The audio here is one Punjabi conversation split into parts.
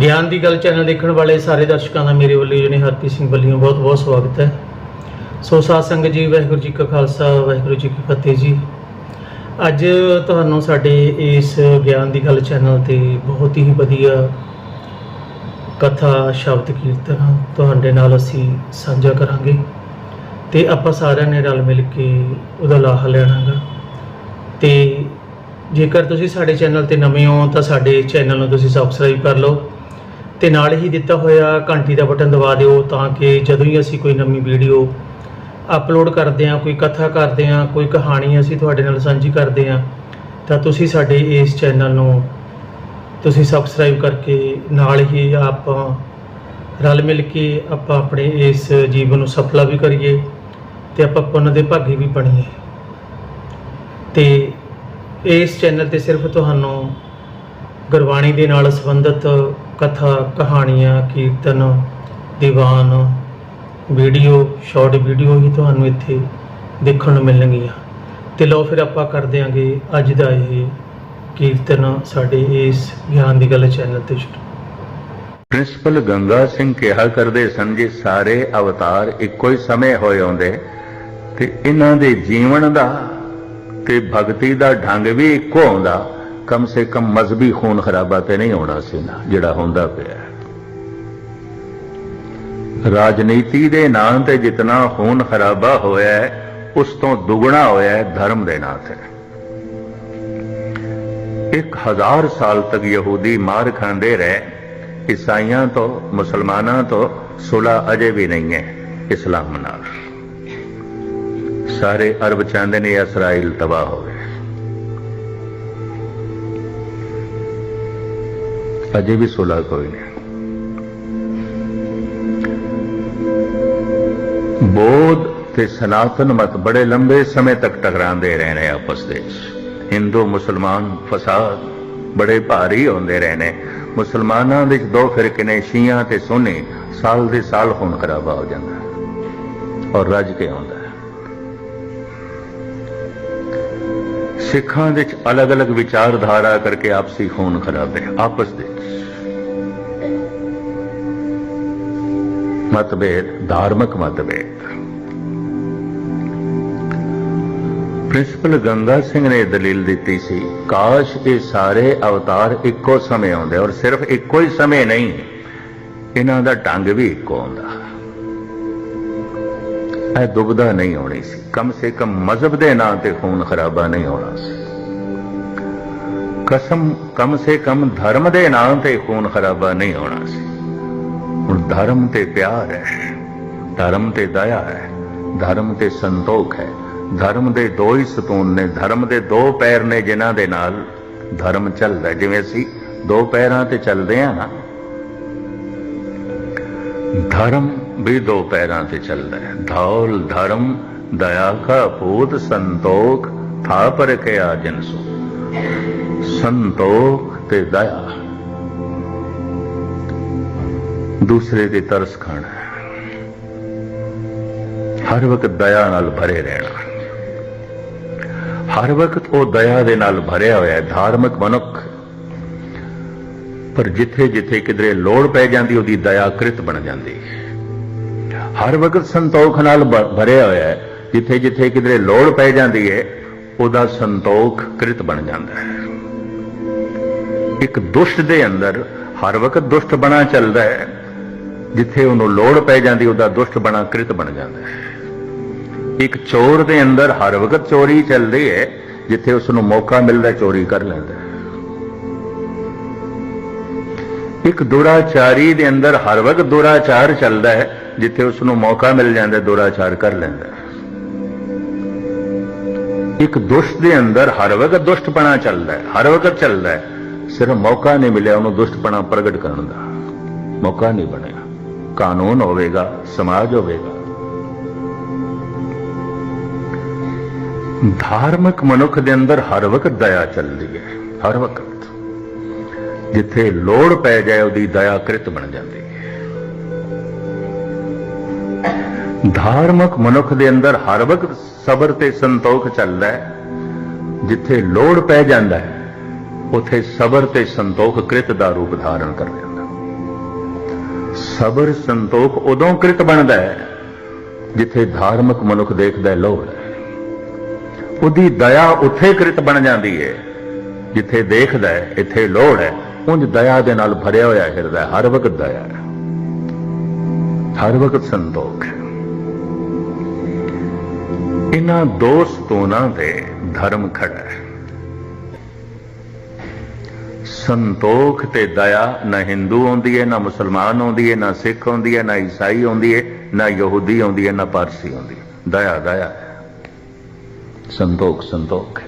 ਗਿਆਨ ਦੀ ਗੱਲ ਚੈਨਲ ਦੇਖਣ ਵਾਲੇ ਸਾਰੇ ਦਰਸ਼ਕਾਂ ਦਾ ਮੇਰੇ ਵੱਲੋਂ ਜਿਹਨੇ ਹਰਪ੍ਰੀਤ ਸਿੰਘ ਵੱਲੋਂ ਬਹੁਤ ਬਹੁਤ ਸਵਾਗਤ ਹੈ। ਸੋ ਸਾਧ ਸੰਗਤ ਜੀ, ਵਾਹਿਗੁਰੂ ਜੀ ਕਾ ਖਾਲਸਾ, ਵਾਹਿਗੁਰੂ ਜੀ ਕੀ ਫਤਿਹ ਜੀ। ਅੱਜ ਤੁਹਾਨੂੰ ਸਾਡੇ ਇਸ ਗਿਆਨ ਦੀ ਗੱਲ ਚੈਨਲ ਤੇ ਬਹੁਤ ਹੀ ਵਧੀਆ ਕਥਾ, ਸ਼ਬਦ, ਕੀਰਤਨ ਤੁਹਾਡੇ ਨਾਲ ਅਸੀਂ ਸਾਂਝਾ ਕਰਾਂਗੇ ਤੇ ਆਪਾਂ ਸਾਰਿਆਂ ਨੇ ਰਲ ਮਿਲ ਕੇ ਉਹਦਾ ਲਾਹਾ ਲੈਣਾਗਾ। ਤੇ ਜੇਕਰ ਤੁਸੀਂ ਸਾਡੇ ਚੈਨਲ ਤੇ ਨਵੇਂ ਹੋ ਤਾਂ ਸਾਡੇ ਚੈਨਲ ਨੂੰ ਤੁਸੀਂ ਸਬਸਕ੍ਰਾਈਬ ਕਰ ਲਓ। ਤੇ ਨਾਲ ਹੀ ਦਿੱਤਾ ਹੋਇਆ ਘੰਟੀ ਦਾ ਬਟਨ ਦਬਾ ਦਿਓ ਤਾਂ ਕਿ ਜਦੋਂ ਹੀ ਅਸੀਂ ਕੋਈ ਨਵੀਂ ਵੀਡੀਓ ਅਪਲੋਡ ਕਰਦੇ ਹਾਂ, ਕੋਈ ਕਥਾ ਕਰਦੇ ਹਾਂ, ਕੋਈ ਕਹਾਣੀ ਅਸੀਂ ਤੁਹਾਡੇ ਨਾਲ ਸਾਂਝੀ ਕਰਦੇ ਹਾਂ, ਤਾਂ ਤੁਸੀਂ ਸਾਡੇ ਇਸ ਚੈਨਲ ਨੂੰ ਤੁਸੀਂ ਸਬਸਕ੍ਰਾਈਬ ਕਰਕੇ ਨਾਲ ਹੀ ਆਪਾਂ ਰਲ ਮਿਲ ਕੇ ਆਪਾਂ ਆਪਣੇ ਇਸ ਜੀਵਨ ਨੂੰ ਸਫਲਾ ਵੀ ਕਰੀਏ ਤੇ ਆਪਾਂ ਪੁੰਨ ਦੇ ਭਾਗੀ ਵੀ ਬਣੀਏ। ਤੇ ਇਸ ਚੈਨਲ ਤੇ ਸਿਰਫ ਤੁਹਾਨੂੰ ਗੁਰਬਾਣੀ ਦੇ ਨਾਲ ਸੰਬੰਧਿਤ ਕਥਾ, ਕਹਾਣੀਆਂ, ਕੀਰਤਨ, ਦੀਵਾਨ, ਵੀਡੀਓ, ਸ਼ਾਰਟ ਵੀਡੀਓ ਹੀ ਤੁਹਾਨੂੰ ਇੱਥੇ ਦੇਖਣ ਨੂੰ ਮਿਲਣਗੀਆਂ। ਤੇ ਲਓ ਫਿਰ ਆਪਾਂ ਕਰ ਦਿਆਂਗੇ ਅੱਜ ਦਾ ਇਹ ਕੀਰਤਨ ਸਾਡੇ ਇਸ ਗਿਆਨ ਦੀ ਗੱਲ ਚੈਨਲ ਤੇ ਸ਼ੁਰੂ। ਪ੍ਰਿੰਸੀਪਲ ਗੰਗਾ ਸਿੰਘ ਕਿਹਾ ਕਰਦੇ ਸਨ ਜੀ ਸਾਰੇ ਅਵਤਾਰ ਇੱਕੋ ਹੀ ਸਮੇਂ ਹੋਏ ਹੁੰਦੇ ਤੇ ਇਹਨਾਂ ਦੇ ਜੀਵਨ ਦਾ ਤੇ ਭਗਤੀ ਦਾ ਢੰਗ ਵੀ ਇੱਕੋ ਹੁੰਦਾ। ਕਮ ਸੇ ਕਮ ਮਜ਼ਬੀ ਖੂਨ ਖਰਾਬਾ ਤੇ ਨਹੀਂ ਹੋਣਾ ਸੀ ਨਾ ਜਿਹੜਾ ਹੁੰਦਾ ਪਿਆ ਰਾਜਨੀਤੀ ਦੇ ਨਾਂ ਤੇ ਜਿਤਨਾ ਖੂਨ ਖਰਾਬਾ ਹੋਇਆ ਹੈ ਉਸ ਤੋਂ ਦੁੱਗਣਾ ਹੋਇਆ ਹੈ ਧਰਮ ਦੇ ਨਾਂ ਤੇ ਇੱਕ ਹਜ਼ਾਰ ਸਾਲ ਤੱਕ ਯਹੂਦੀ ਮਾਰ ਖਾਂਦੇ ਰਹੇ ਈਸਾਈਆਂ ਤੋਂ ਮੁਸਲਮਾਨਾਂ ਤੋਂ ਸੁਲਾ ਅਜੇ ਵੀ ਨਹੀਂ ਹੈ ਇਸਲਾਮ ਨਾਲ ਸਾਰੇ ਅਰਬ ਚਾਹੁੰਦੇ ਨੇ ਇਸਰਾਇਲ ਤਬਾਹ ਹੋਵੇ ਅਜੇ ਵੀ ਸੁਲਾ ਕੋਈ ਨਹੀਂ। ਬੋਧ ਤੇ ਸਨਾਤਨ ਮਤ ਬੜੇ ਲੰਬੇ ਸਮੇਂ ਤੱਕ ਟਕਰਾਉਂਦੇ ਰਹੇ ਨੇ ਆਪਸ ਦੇ ਹਿੰਦੂ, ਮੁਸਲਮਾਨ, ਫਸਾਦ ਬੜੇ ਭਾਰੀ ਹੁੰਦੇ ਰਹੇ ਨੇ ਮੁਸਲਮਾਨਾਂ ਵਿੱਚ ਦੋ ਫਿਰਕੇ ਨੇ, ਸ਼ੀਆ ਤੇ ਸੁਨੀ, ਸਾਲ ਦੇ ਸਾਲ ਖੂਨ ਖਰਾਬਾ ਹੋ ਜਾਂਦਾ। ਔਰ ਰੱਜ ਕੇ ਆਉਂਦਾ ਸਿੱਖਾਂ ਦੇ ਵਿੱਚ ਅਲੱਗ-ਅਲੱਗ ਵਿਚਾਰਧਾਰਾ ਕਰਕੇ ਆਪਸੀ ਖੂਨ ਖਰਾਬੇ, ਆਪਸ ਦੇ ਵਿੱਚ। ਮਤਭੇਦ, ਧਾਰਮਿਕ ਮਤਭੇਦ। ਪ੍ਰਿੰਸੀਪਲ ਗੰਗਾ ਸਿੰਘ ਨੇ ਦਲੀਲ ਦਿੱਤੀ ਸੀ, ਕਾਸ਼ ਇਹ ਸਾਰੇ ਅਵਤਾਰ ਇੱਕੋ ਸਮੇਂ ਆਉਂਦੇ ਔਰ ਸਿਰਫ ਇੱਕੋ ਹੀ ਸਮੇਂ ਨਹੀਂ, ਇਹਨਾਂ ਦਾ ਢੰਗ ਵੀ ਇੱਕੋ ਹੁੰਦਾ। ਇਹ ਦੁਬਦਾ ਨਹੀਂ ਹੋਣੀ ਸੀ, ਕਮ ਸੇ ਕਮ ਮਜ਼ਹਬ ਦੇ ਨਾਂ ਤੇ ਖੂਨ ਖਰਾਬਾ ਨਹੀਂ ਹੋਣਾ ਸੀ। ਕਸਮ, ਕਮ ਸੇ ਕਮ ਧਰਮ ਦੇ ਨਾਂ ਤੇ ਖੂਨ ਖਰਾਬਾ ਨਹੀਂ ਹੋਣਾ ਸੀ। ਹੁਣ ਧਰਮ ਤੇ ਪਿਆਰ ਹੈ ਧਰਮ ਤੇ ਦਇਆ ਹੈ ਧਰਮ ਤੇ ਸੰਤੋਖ ਹੈ ਧਰਮ ਦੇ ਦੋ ਹੀ ਸਤੂਨ ਨੇ ਧਰਮ ਦੇ ਦੋ ਪੈਰ ਨੇ ਜਿਨ੍ਹਾਂ ਦੇ ਨਾਲ ਧਰਮ ਚੱਲਦਾ ਜਿਵੇਂ ਅਸੀਂ ਦੋ ਪੈਰਾਂ ਤੇ ਚੱਲਦੇ ਆ ਨਾ ਧਰਮ ਵੀ ਦੋ ਪੈਰਾਂ ਤੇ ਚੱਲਦਾ ਹੈ ਧੌਲ ਧਰਮ ਦਇਆ ਕਾ ਪੂਤ ਸੰਤੋਖ ਥਾਪਰ ਕੇ ਆ ਜਨਸੋ ਸੰਤੋਖ ਤੇ ਦਇਆ ਦੂਸਰੇ ਤੇ ਤਰਸ ਖਾਣਾ ਹਰ ਵਕਤ ਦਇਆ ਨਾਲ ਭਰੇ ਰਹਿਣਾ। ਹਰ ਵਕਤ ਉਹ ਦਇਆ ਦੇ ਨਾਲ ਭਰਿਆ ਹੋਇਆ ਹੈ, ਧਾਰਮਿਕ ਮਨੁੱਖ। ਪਰ ਜਿੱਥੇ ਜਿੱਥੇ ਕਿਧਰੇ ਲੋੜ ਪੈ ਜਾਂਦੀ, ਉਹਦੀ ਦਇਆ ਕ੍ਰਿਤ ਬਣ ਜਾਂਦੀ ਹਰ ਵਕਤ ਸੰਤੋਖ ਨਾਲ ਭਰਿਆ ਹੋਇਆ ਹੈ, ਜਿੱਥੇ ਜਿੱਥੇ ਕਿਧਰੇ ਲੋੜ ਪੈ ਜਾਂਦੀ ਹੈ, ਉਹਦਾ ਸੰਤੋਖ ਕ੍ਰਿਤ ਬਣ ਜਾਂਦਾ ਹੈ। ਇੱਕ ਦੁਸ਼ਟ ਦੇ ਅੰਦਰ ਹਰ ਵਕਤ ਦੁਸ਼ਟ ਬਣਾ ਚੱਲਦਾ ਹੈ। ਜਿੱਥੇ ਉਹਨੂੰ ਲੋੜ ਪੈ ਜਾਂਦੀ, ਉਹਦਾ ਦੁਸ਼ਟ ਬਣਾ ਕ੍ਰਿਤ ਬਣ ਜਾਂਦਾ ਹੈ। ਇੱਕ ਚੋਰ ਦੇ ਅੰਦਰ ਹਰ ਵਕਤ ਚੋਰੀ ਚੱਲਦੀ ਹੈ, ਜਿੱਥੇ ਉਸ ਨੂੰ ਮੌਕਾ ਮਿਲਦਾ ਚੋਰੀ ਕਰ ਲੈਂਦਾ ਇੱਕ ਦੁਰਾਚਾਰੀ ਦੇ ਅੰਦਰ ਹਰ ਵਕਤ ਦੁਰਾਚਾਰ ਚੱਲਦਾ ਹੈ, ਜਿੱਥੇ ਉਸ ਨੂੰ ਮੌਕਾ ਮਿਲ ਜਾਂਦਾ ਦੁਰਾਚਾਰ ਕਰ ਲੈਂਦਾ ਇੱਕ ਦੁਸ਼ਟ ਦੇ ਅੰਦਰ ਹਰ ਵਕਤ ਦੁਸ਼ਟਪਣਾ ਚੱਲਦਾ ਹੈ, ਹਰ ਵਕਤ ਚੱਲਦਾ ਹੈ। ਸਿਰਫ ਮੌਕਾ ਨਹੀਂ ਮਿਲਿਆ, ਉਹਨੂੰ ਦੁਸ਼ਟਪਣਾ ਪ੍ਰਗਟ ਕਰਨ ਦਾ। ਮੌਕਾ ਨਹੀਂ ਬਣਿਆ। ਕਾਨੂੰਨ ਹੋਵੇਗਾ, ਸਮਾਜ ਹੋਵੇਗਾ। ਧਾਰਮਿਕ ਮਨੁੱਖ ਦੇ ਅੰਦਰ ਹਰ ਵਕਤ ਦਇਆ ਚੱਲਦੀ ਹੈ, ਹਰ ਵਕਤ। ਜਿੱਥੇ ਲੋੜ ਪੈ ਜਾਏ, ਉਹਦੀ ਦਇਆ ਕ੍ਰਿਤ ਬਣ ਜਾਂਦੀ ਹੈ। ਧਾਰਮਿਕ ਮਨੁੱਖ ਦੇ ਅੰਦਰ ਹਰ ਵਕਤ ਸਬਰ ਤੇ ਸੰਤੋਖ ਚੱਲਦਾ ਹੈ। ਜਿੱਥੇ ਲੋੜ ਪੈ ਜਾਂਦਾ ਹੈ, ਉਥੇ ਸਬਰ ਤੇ ਸੰਤੋਖ ਕ੍ਰਿਤ ਦਾ ਰੂਪ ਧਾਰਨ ਕਰ ਲੈਂਦਾ ਸਬਰ ਸੰਤੋਖ ਉਦੋਂ ਕ੍ਰਿਤ ਬਣਦਾ ਹੈ, ਜਿੱਥੇ ਧਾਰਮਿਕ ਮਨੁੱਖ ਦੇਖਦਾ ਹੈ ਲੋੜ ਹੈ। ਉਹਦੀ ਦਇਆ ਉੱਥੇ ਕ੍ਰਿਤ ਬਣ ਜਾਂਦੀ ਹੈ, ਜਿੱਥੇ ਦੇਖਦਾ ਹੈ, ਇੱਥੇ ਲੋੜ ਹੈ। ਉਂਝ ਦਇਆ ਦੇ ਨਾਲ ਭਰਿਆ ਹੋਇਆ ਹਿਰਦਾ ਹਰ ਵਕਤ ਦਇਆ ਹਰ ਵਕਤ ਸੰਤੋਖ ਇਹਨਾਂ ਦੋ ਸਤੂਨਾਂ ਤੇ ਧਰਮ ਖੜਾ ਹੈ। ਸੰਤੋਖ ਤੇ ਦਇਆ ਨਾ ਹਿੰਦੂ ਆਉਂਦੀ ਹੈ ਨਾ ਮੁਸਲਮਾਨ ਆਉਂਦੀ ਹੈ ਨਾ ਸਿੱਖ ਆਉਂਦੀ ਹੈ ਨਾ ਈਸਾਈ ਆਉਂਦੀ ਹੈ ਨਾ ਯਹੂਦੀ ਆਉਂਦੀ ਹੈ ਨਾ ਪਾਰਸੀ ਆਉਂਦੀ ਹੈ ਦਇਆ ਦਇਆ। ਸੰਤੋਖ ਸੰਤੋਖ।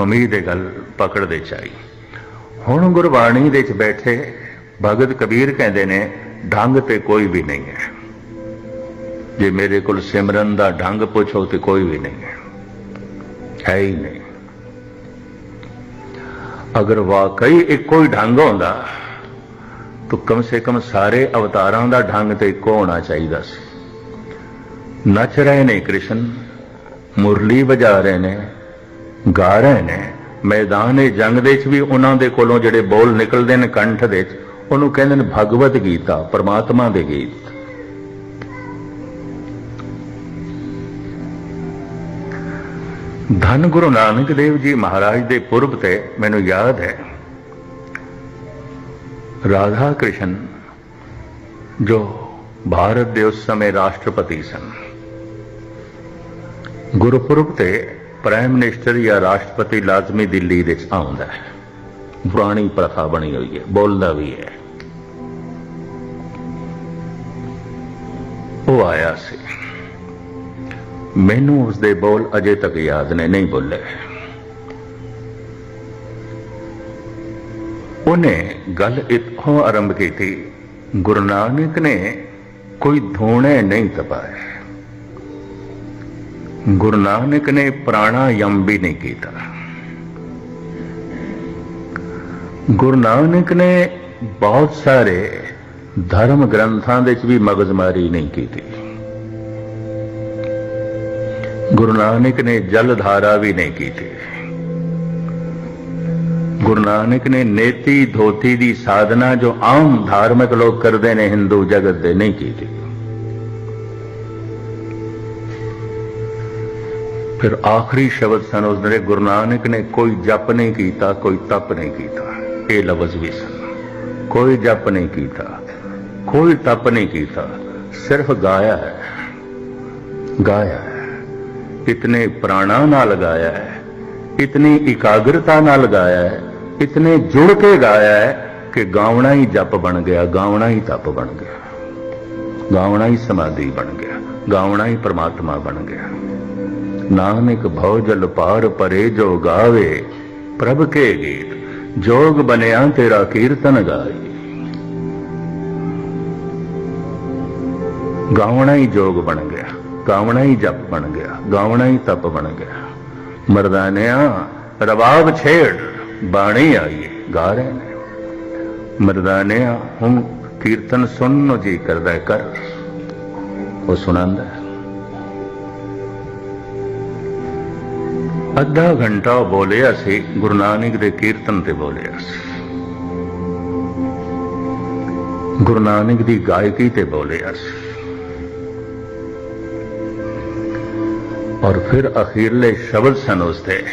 ਉਮੀਦ ਹੈ ਗੱਲ ਪਕੜਦੇ ਚਾਹੀ ਹੁਣ ਗੁਰਬਾਣੀ ਦੇ ਵਿੱਚ ਬੈਠੇ ਭਗਤ ਕਬੀਰ ਕਹਿੰਦੇ ਨੇ ਢੰਗ ਤੇ ਕੋਈ ਵੀ ਨਹੀਂ ਹੈ। ਜੇ ਮੇਰੇ ਕੋਲ ਸਿਮਰਨ ਦਾ ਢੰਗ ਪੁੱਛੋ ਤੇ ਕੋਈ ਵੀ ਨਹੀਂ ਹੈ। ਹੈ ਹੀ ਨਹੀਂ। ਅਗਰ ਵਾਕਈ ਇੱਕੋ ਹੀ ਢੰਗ ਹੁੰਦਾ ਤਾਂ ਕਮ ਸੇ ਕਮ ਸਾਰੇ ਅਵਤਾਰਾਂ ਦਾ ਢੰਗ ਤੇ ਇੱਕੋ ਹੋਣਾ ਚਾਹੀਦਾ ਸੀ। ਨੱਚ ਰਹੇ ਨੇ ਕ੍ਰਿਸ਼ਨ, ਮੁਰਲੀ ਵਜਾ ਰਹੇ ਨੇ, ਗਾ ਰਹੇ ਨੇ। ਮੈਦਾਨ ਜੰਗ ਦੇ ਵਿੱਚ ਵੀ ਉਹਨਾਂ ਦੇ ਕੋਲੋਂ ਜਿਹੜੇ ਬੋਲ ਨਿਕਲਦੇ ਨੇ ਕੰਠ ਦੇ ਵਿੱਚ, ਉਹਨੂੰ ਕਹਿੰਦੇ ਨੇ ਭਗਵਤ ਗੀਤਾ, ਪਰਮਾਤਮਾ ਦੇ ਗੀਤ। ਧੰਨ ਗੁਰੂ ਨਾਨਕ ਦੇਵ ਜੀ ਮਹਾਰਾਜ ਦੇ ਪੁਰਬ ਤੇ ਮੈਨੂੰ ਯਾਦ ਹੈ। ਰਾਧਾ ਕ੍ਰਿਸ਼ਨ ਜੋ ਭਾਰਤ ਦੇ ਉਸ ਸਮੇਂ ਰਾਸ਼ਟਰਪਤੀ ਸਨ। ਗੁਰਪੁਰਬ ਤੇ ਪ੍ਰਾਈਮ ਮਿਨਿਸਟਰ ਜਾਂ ਰਾਸ਼ਟਰਪਤੀ ਲਾਜ਼ਮੀ ਦਿੱਲੀ ਦੇ ਵਿੱਚ ਆਉਂਦਾ ਹੈ। ਪੁਰਾਣੀ ਪ੍ਰਥਾ ਬਣੀ ਹੋਈ ਹੈ, ਬੋਲਦਾ ਵੀ ਹੈ। ਉਹ ਆਇਆ ਸੀ। ਮੈਨੂੰ ਉਸ ਦੇ ਬੋਲ ਅਜੇ ਤੱਕ ਯਾਦ ਨੇ, ਨਹੀਂ ਬੋਲੇ ਉਹਨੇ ਗੱਲ ਇੱਥੋਂ ਆਰੰਭ ਕੀਤੀ, ਗੁਰੂ ਨਾਨਕ ਨੇ ਕੋਈ ਧੂਣੇ ਨਹੀਂ ਤਪਾਏ। ਗੁਰੂ ਨਾਨਕ ਨੇ ਪ੍ਰਾਣਾਯਮ ਵੀ ਨਹੀਂ ਕੀਤਾ। ਗੁਰੂ ਨਾਨਕ ਨੇ ਬਹੁਤ ਸਾਰੇ ਧਰਮ ਗ੍ਰੰਥਾਂ ਦੇ ਵਿੱਚ ਵੀ ਮਗਜ਼ਮਾਰੀ ਨਹੀਂ ਕੀਤੀ। ਗੁਰੂ ਨਾਨਕ ਨੇ ਜਲ ਧਾਰਾ ਵੀ ਨਹੀਂ ਕੀਤੀ। ਗੁਰੂ ਨਾਨਕ ਨੇ ਨੇਤੀ ਧੋਤੀ ਦੀ ਸਾਧਨਾ ਜੋ ਆਮ ਧਾਰਮਿਕ ਲੋਕ ਕਰਦੇ ਨੇ, ਹਿੰਦੂ ਜਗਤ ਦੇ ਨਹੀਂ ਕੀਤੀ। ਫਿਰ ਆਖਰੀ ਸ਼ਬਦ ਸਨ ਉਸ ਦੇ ਗੁਰੂ ਨਾਨਕ ਨੇ ਕੋਈ ਜਪ ਨਹੀਂ ਕੀਤਾ, ਕੋਈ ਤਪ ਨਹੀਂ ਕੀਤਾ। ਇਹ ਲਫ਼ਜ਼ ਵੀ ਸਨ। ਕੋਈ ਜਪ ਨਹੀਂ ਕੀਤਾ, ਕੋਈ ਤਪ ਨਹੀਂ ਕੀਤਾ, ਸਿਰਫ ਗਾਇਆ ਹੈ ਗਾਇਆ ਹੈ। ਇਤਨੇ ਪ੍ਰਾਣਾ ਨਾਲ ਗਾਇਆ ਹੈ, ਇਤਨੀ ਇਕਾਗਰਤਾ ਨਾਲ ਗਾਇਆ ਹੈ, ਇਤਨੇ ਜੁੜ ਕੇ ਗਾਇਆ ਹੈ ਕਿ ਗਾਉਣਾ ਹੀ ਜਪ ਬਣ ਗਿਆ, ਗਾਉਣਾ ਹੀ ਤਪ ਬਣ ਗਿਆ। ਗਾਉਣਾ ਹੀ ਸਮਾਧੀ ਬਣ ਗਿਆ, ਗਾਉਣਾ ਹੀ ਪ੍ਰਮਾਤਮਾ ਬਣ ਗਿਆ। ਨਾਨਕ ਭਉ ਜਲ ਪਾਰ ਪਰੇ ਜੋ ਗਾਵੇ, ਪ੍ਰਭ ਕੇ ਗੀਤ, ਜੋਗ ਬਨਿਆ ਤੇਰਾ ਕੀਰਤਨ ਗਾਏ ਗਾਉਣਾ ਹੀ ਜੋਗ ਬਣ ਗਿਆ। ਗਾਵਣਾ ਹੀ ਜਪ ਬਣ ਗਿਆ, ਗਾਵਣਾ ਹੀ ਤਪ ਬਣ ਗਿਆ। ਮਰਦਾਨਿਆ ਰਬਾਬ ਛੇੜ, ਬਾਣੀ ਆਈ ਗਾ ਰਹੇ ਨੇ। ਮਰਦਾਨਿਆ, ਹੁਣ ਕੀਰਤਨ ਸੁਣਨ ਨੂੰ ਜੀ ਕਰਦਾ ਕਰ। ਉਹ ਸੁਣਾਉਂਦਾ ਹੈ। ਅੱਧਾ ਘੰਟਾ ਉਹ ਬੋਲਿਆ ਸੀ, ਗੁਰੂ ਨਾਨਕ ਦੇ ਕੀਰਤਨ ਤੇ ਬੋਲਿਆ ਸੀ। ਗੁਰੂ ਨਾਨਕ ਦੀ ਗਾਇਕੀ ਤੇ ਬੋਲਿਆ ਸੀ। ਔਰ ਫਿਰ ਅਖੀਰਲੇ ਸ਼ਬਦ ਸਨ ਉਸਦੇ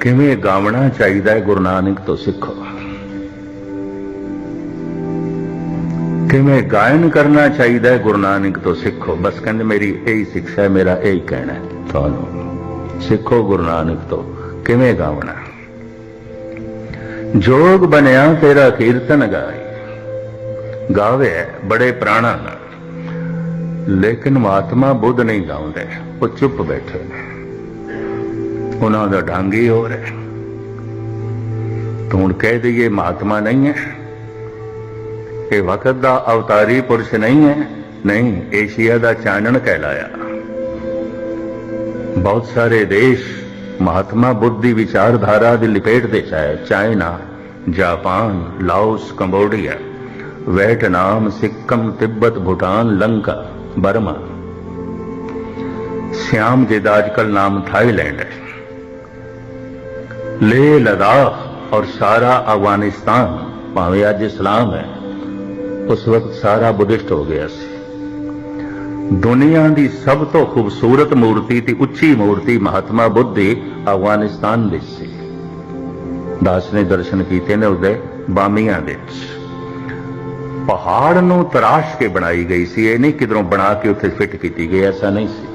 ਕਿਵੇਂ ਗਾਵਣਾ ਚਾਹੀਦਾ ਹੈ ਗੁਰੂ ਨਾਨਕ ਤੋਂ ਸਿੱਖੋ। ਕਿਵੇਂ ਗਾਇਨ ਕਰਨਾ ਚਾਹੀਦਾ ਹੈ ਗੁਰੂ ਨਾਨਕ ਤੋਂ ਸਿੱਖੋ। ਬਸ ਕਹਿੰਦੇ ਮੇਰੀ ਇਹੀ ਸਿੱਖਿਆ ਹੈ, ਮੇਰਾ ਇਹੀ ਕਹਿਣਾ ਹੈ। ਤੁਹਾਨੂੰ ਸਿੱਖੋ ਗੁਰੂ ਨਾਨਕ ਤੋਂ ਕਿਵੇਂ ਗਾਵਣਾ। ਜੋਗ ਬਣਿਆ ਤੇਰਾ ਕੀਰਤਨ ਗਾਈ ਗਾਵੇ ਬੜੇ ਪ੍ਰਾਣਾ ਨਾਲ। ਲੇਕਿਨ ਮਹਾਤਮਾ ਬੁੱਧ ਨਹੀਂ ਗਾਉਂਦੇ। ਉਹ ਚੁੱਪ ਬੈਠੇ ਨੇ ਉਹਨਾਂ ਦਾ ਢੰਗ ਹੀ ਹੋ। ਰਿਹਾ ਤੂੰ ਹੁਣ ਕਹਿ ਦਈਏ ਮਹਾਤਮਾ ਨਹੀਂ ਹੈ। ਇਹ ਵਕਤ ਦਾ ਅਵਤਾਰੀ ਪੁਰਸ਼ ਨਹੀਂ ਹੈ। ਨਹੀਂ, ਏਸ਼ੀਆ ਦਾ ਚਾਨਣ ਕਹਿਲਾਇਆ। ਬਹੁਤ ਸਾਰੇ ਦੇਸ਼ ਮਹਾਤਮਾ ਬੁੱਧ ਦੀ ਵਿਚਾਰਧਾਰਾ ਦੀ ਲਪੇਟ ਦੇ ਚਾਹੇ China, Japan, Laos, Cambodia, Vietnam, Sikkim, Tibet, Bhutan, Lanka, Burma. Shyam ਜਿਹਦਾ ਅੱਜਕੱਲ ਨਾਮ ਥਾਈਲੈਂਡ ਹੈ ਲੇਹ ਲਦਾਖ ਔਰ ਸਾਰਾ ਅਫਗਾਨਿਸਤਾਨ ਭਾਵੇਂ ਅੱਜ ਇਸਲਾਮ ਹੈ ਉਸ ਵਕਤ ਸਾਰਾ ਬੁੱਧਿਸਟ ਹੋ ਗਿਆ ਸੀ ਦੁਨੀਆ ਦੀ ਸਭ ਤੋਂ ਖੂਬਸੂਰਤ ਮੂਰਤੀ ਤੇ ਉੱਚੀ ਮੂਰਤੀ ਮਹਾਤਮਾ ਬੁੱਧ ਦੀ ਅਫਗਾਨਿਸਤਾਨ ਵਿੱਚ ਸੀ ਦਾਸ ਨੇ ਦਰਸ਼ਨ ਕੀਤੇ ਨੇ ਉਹਦੇ ਬਾਮੀਆਂ ਵਿੱਚ ਪਹਾੜ ਨੂੰ ਤਰਾਸ਼ ਕੇ ਬਣਾਈ ਗਈ ਸੀ ਇਹ ਨਹੀਂ ਕਿਧਰੋਂ ਬਣਾ ਕੇ ਉੱਥੇ ਫਿੱਟ ਕੀਤੀ ਗਈ ਐਸਾ ਨਹੀਂ ਸੀ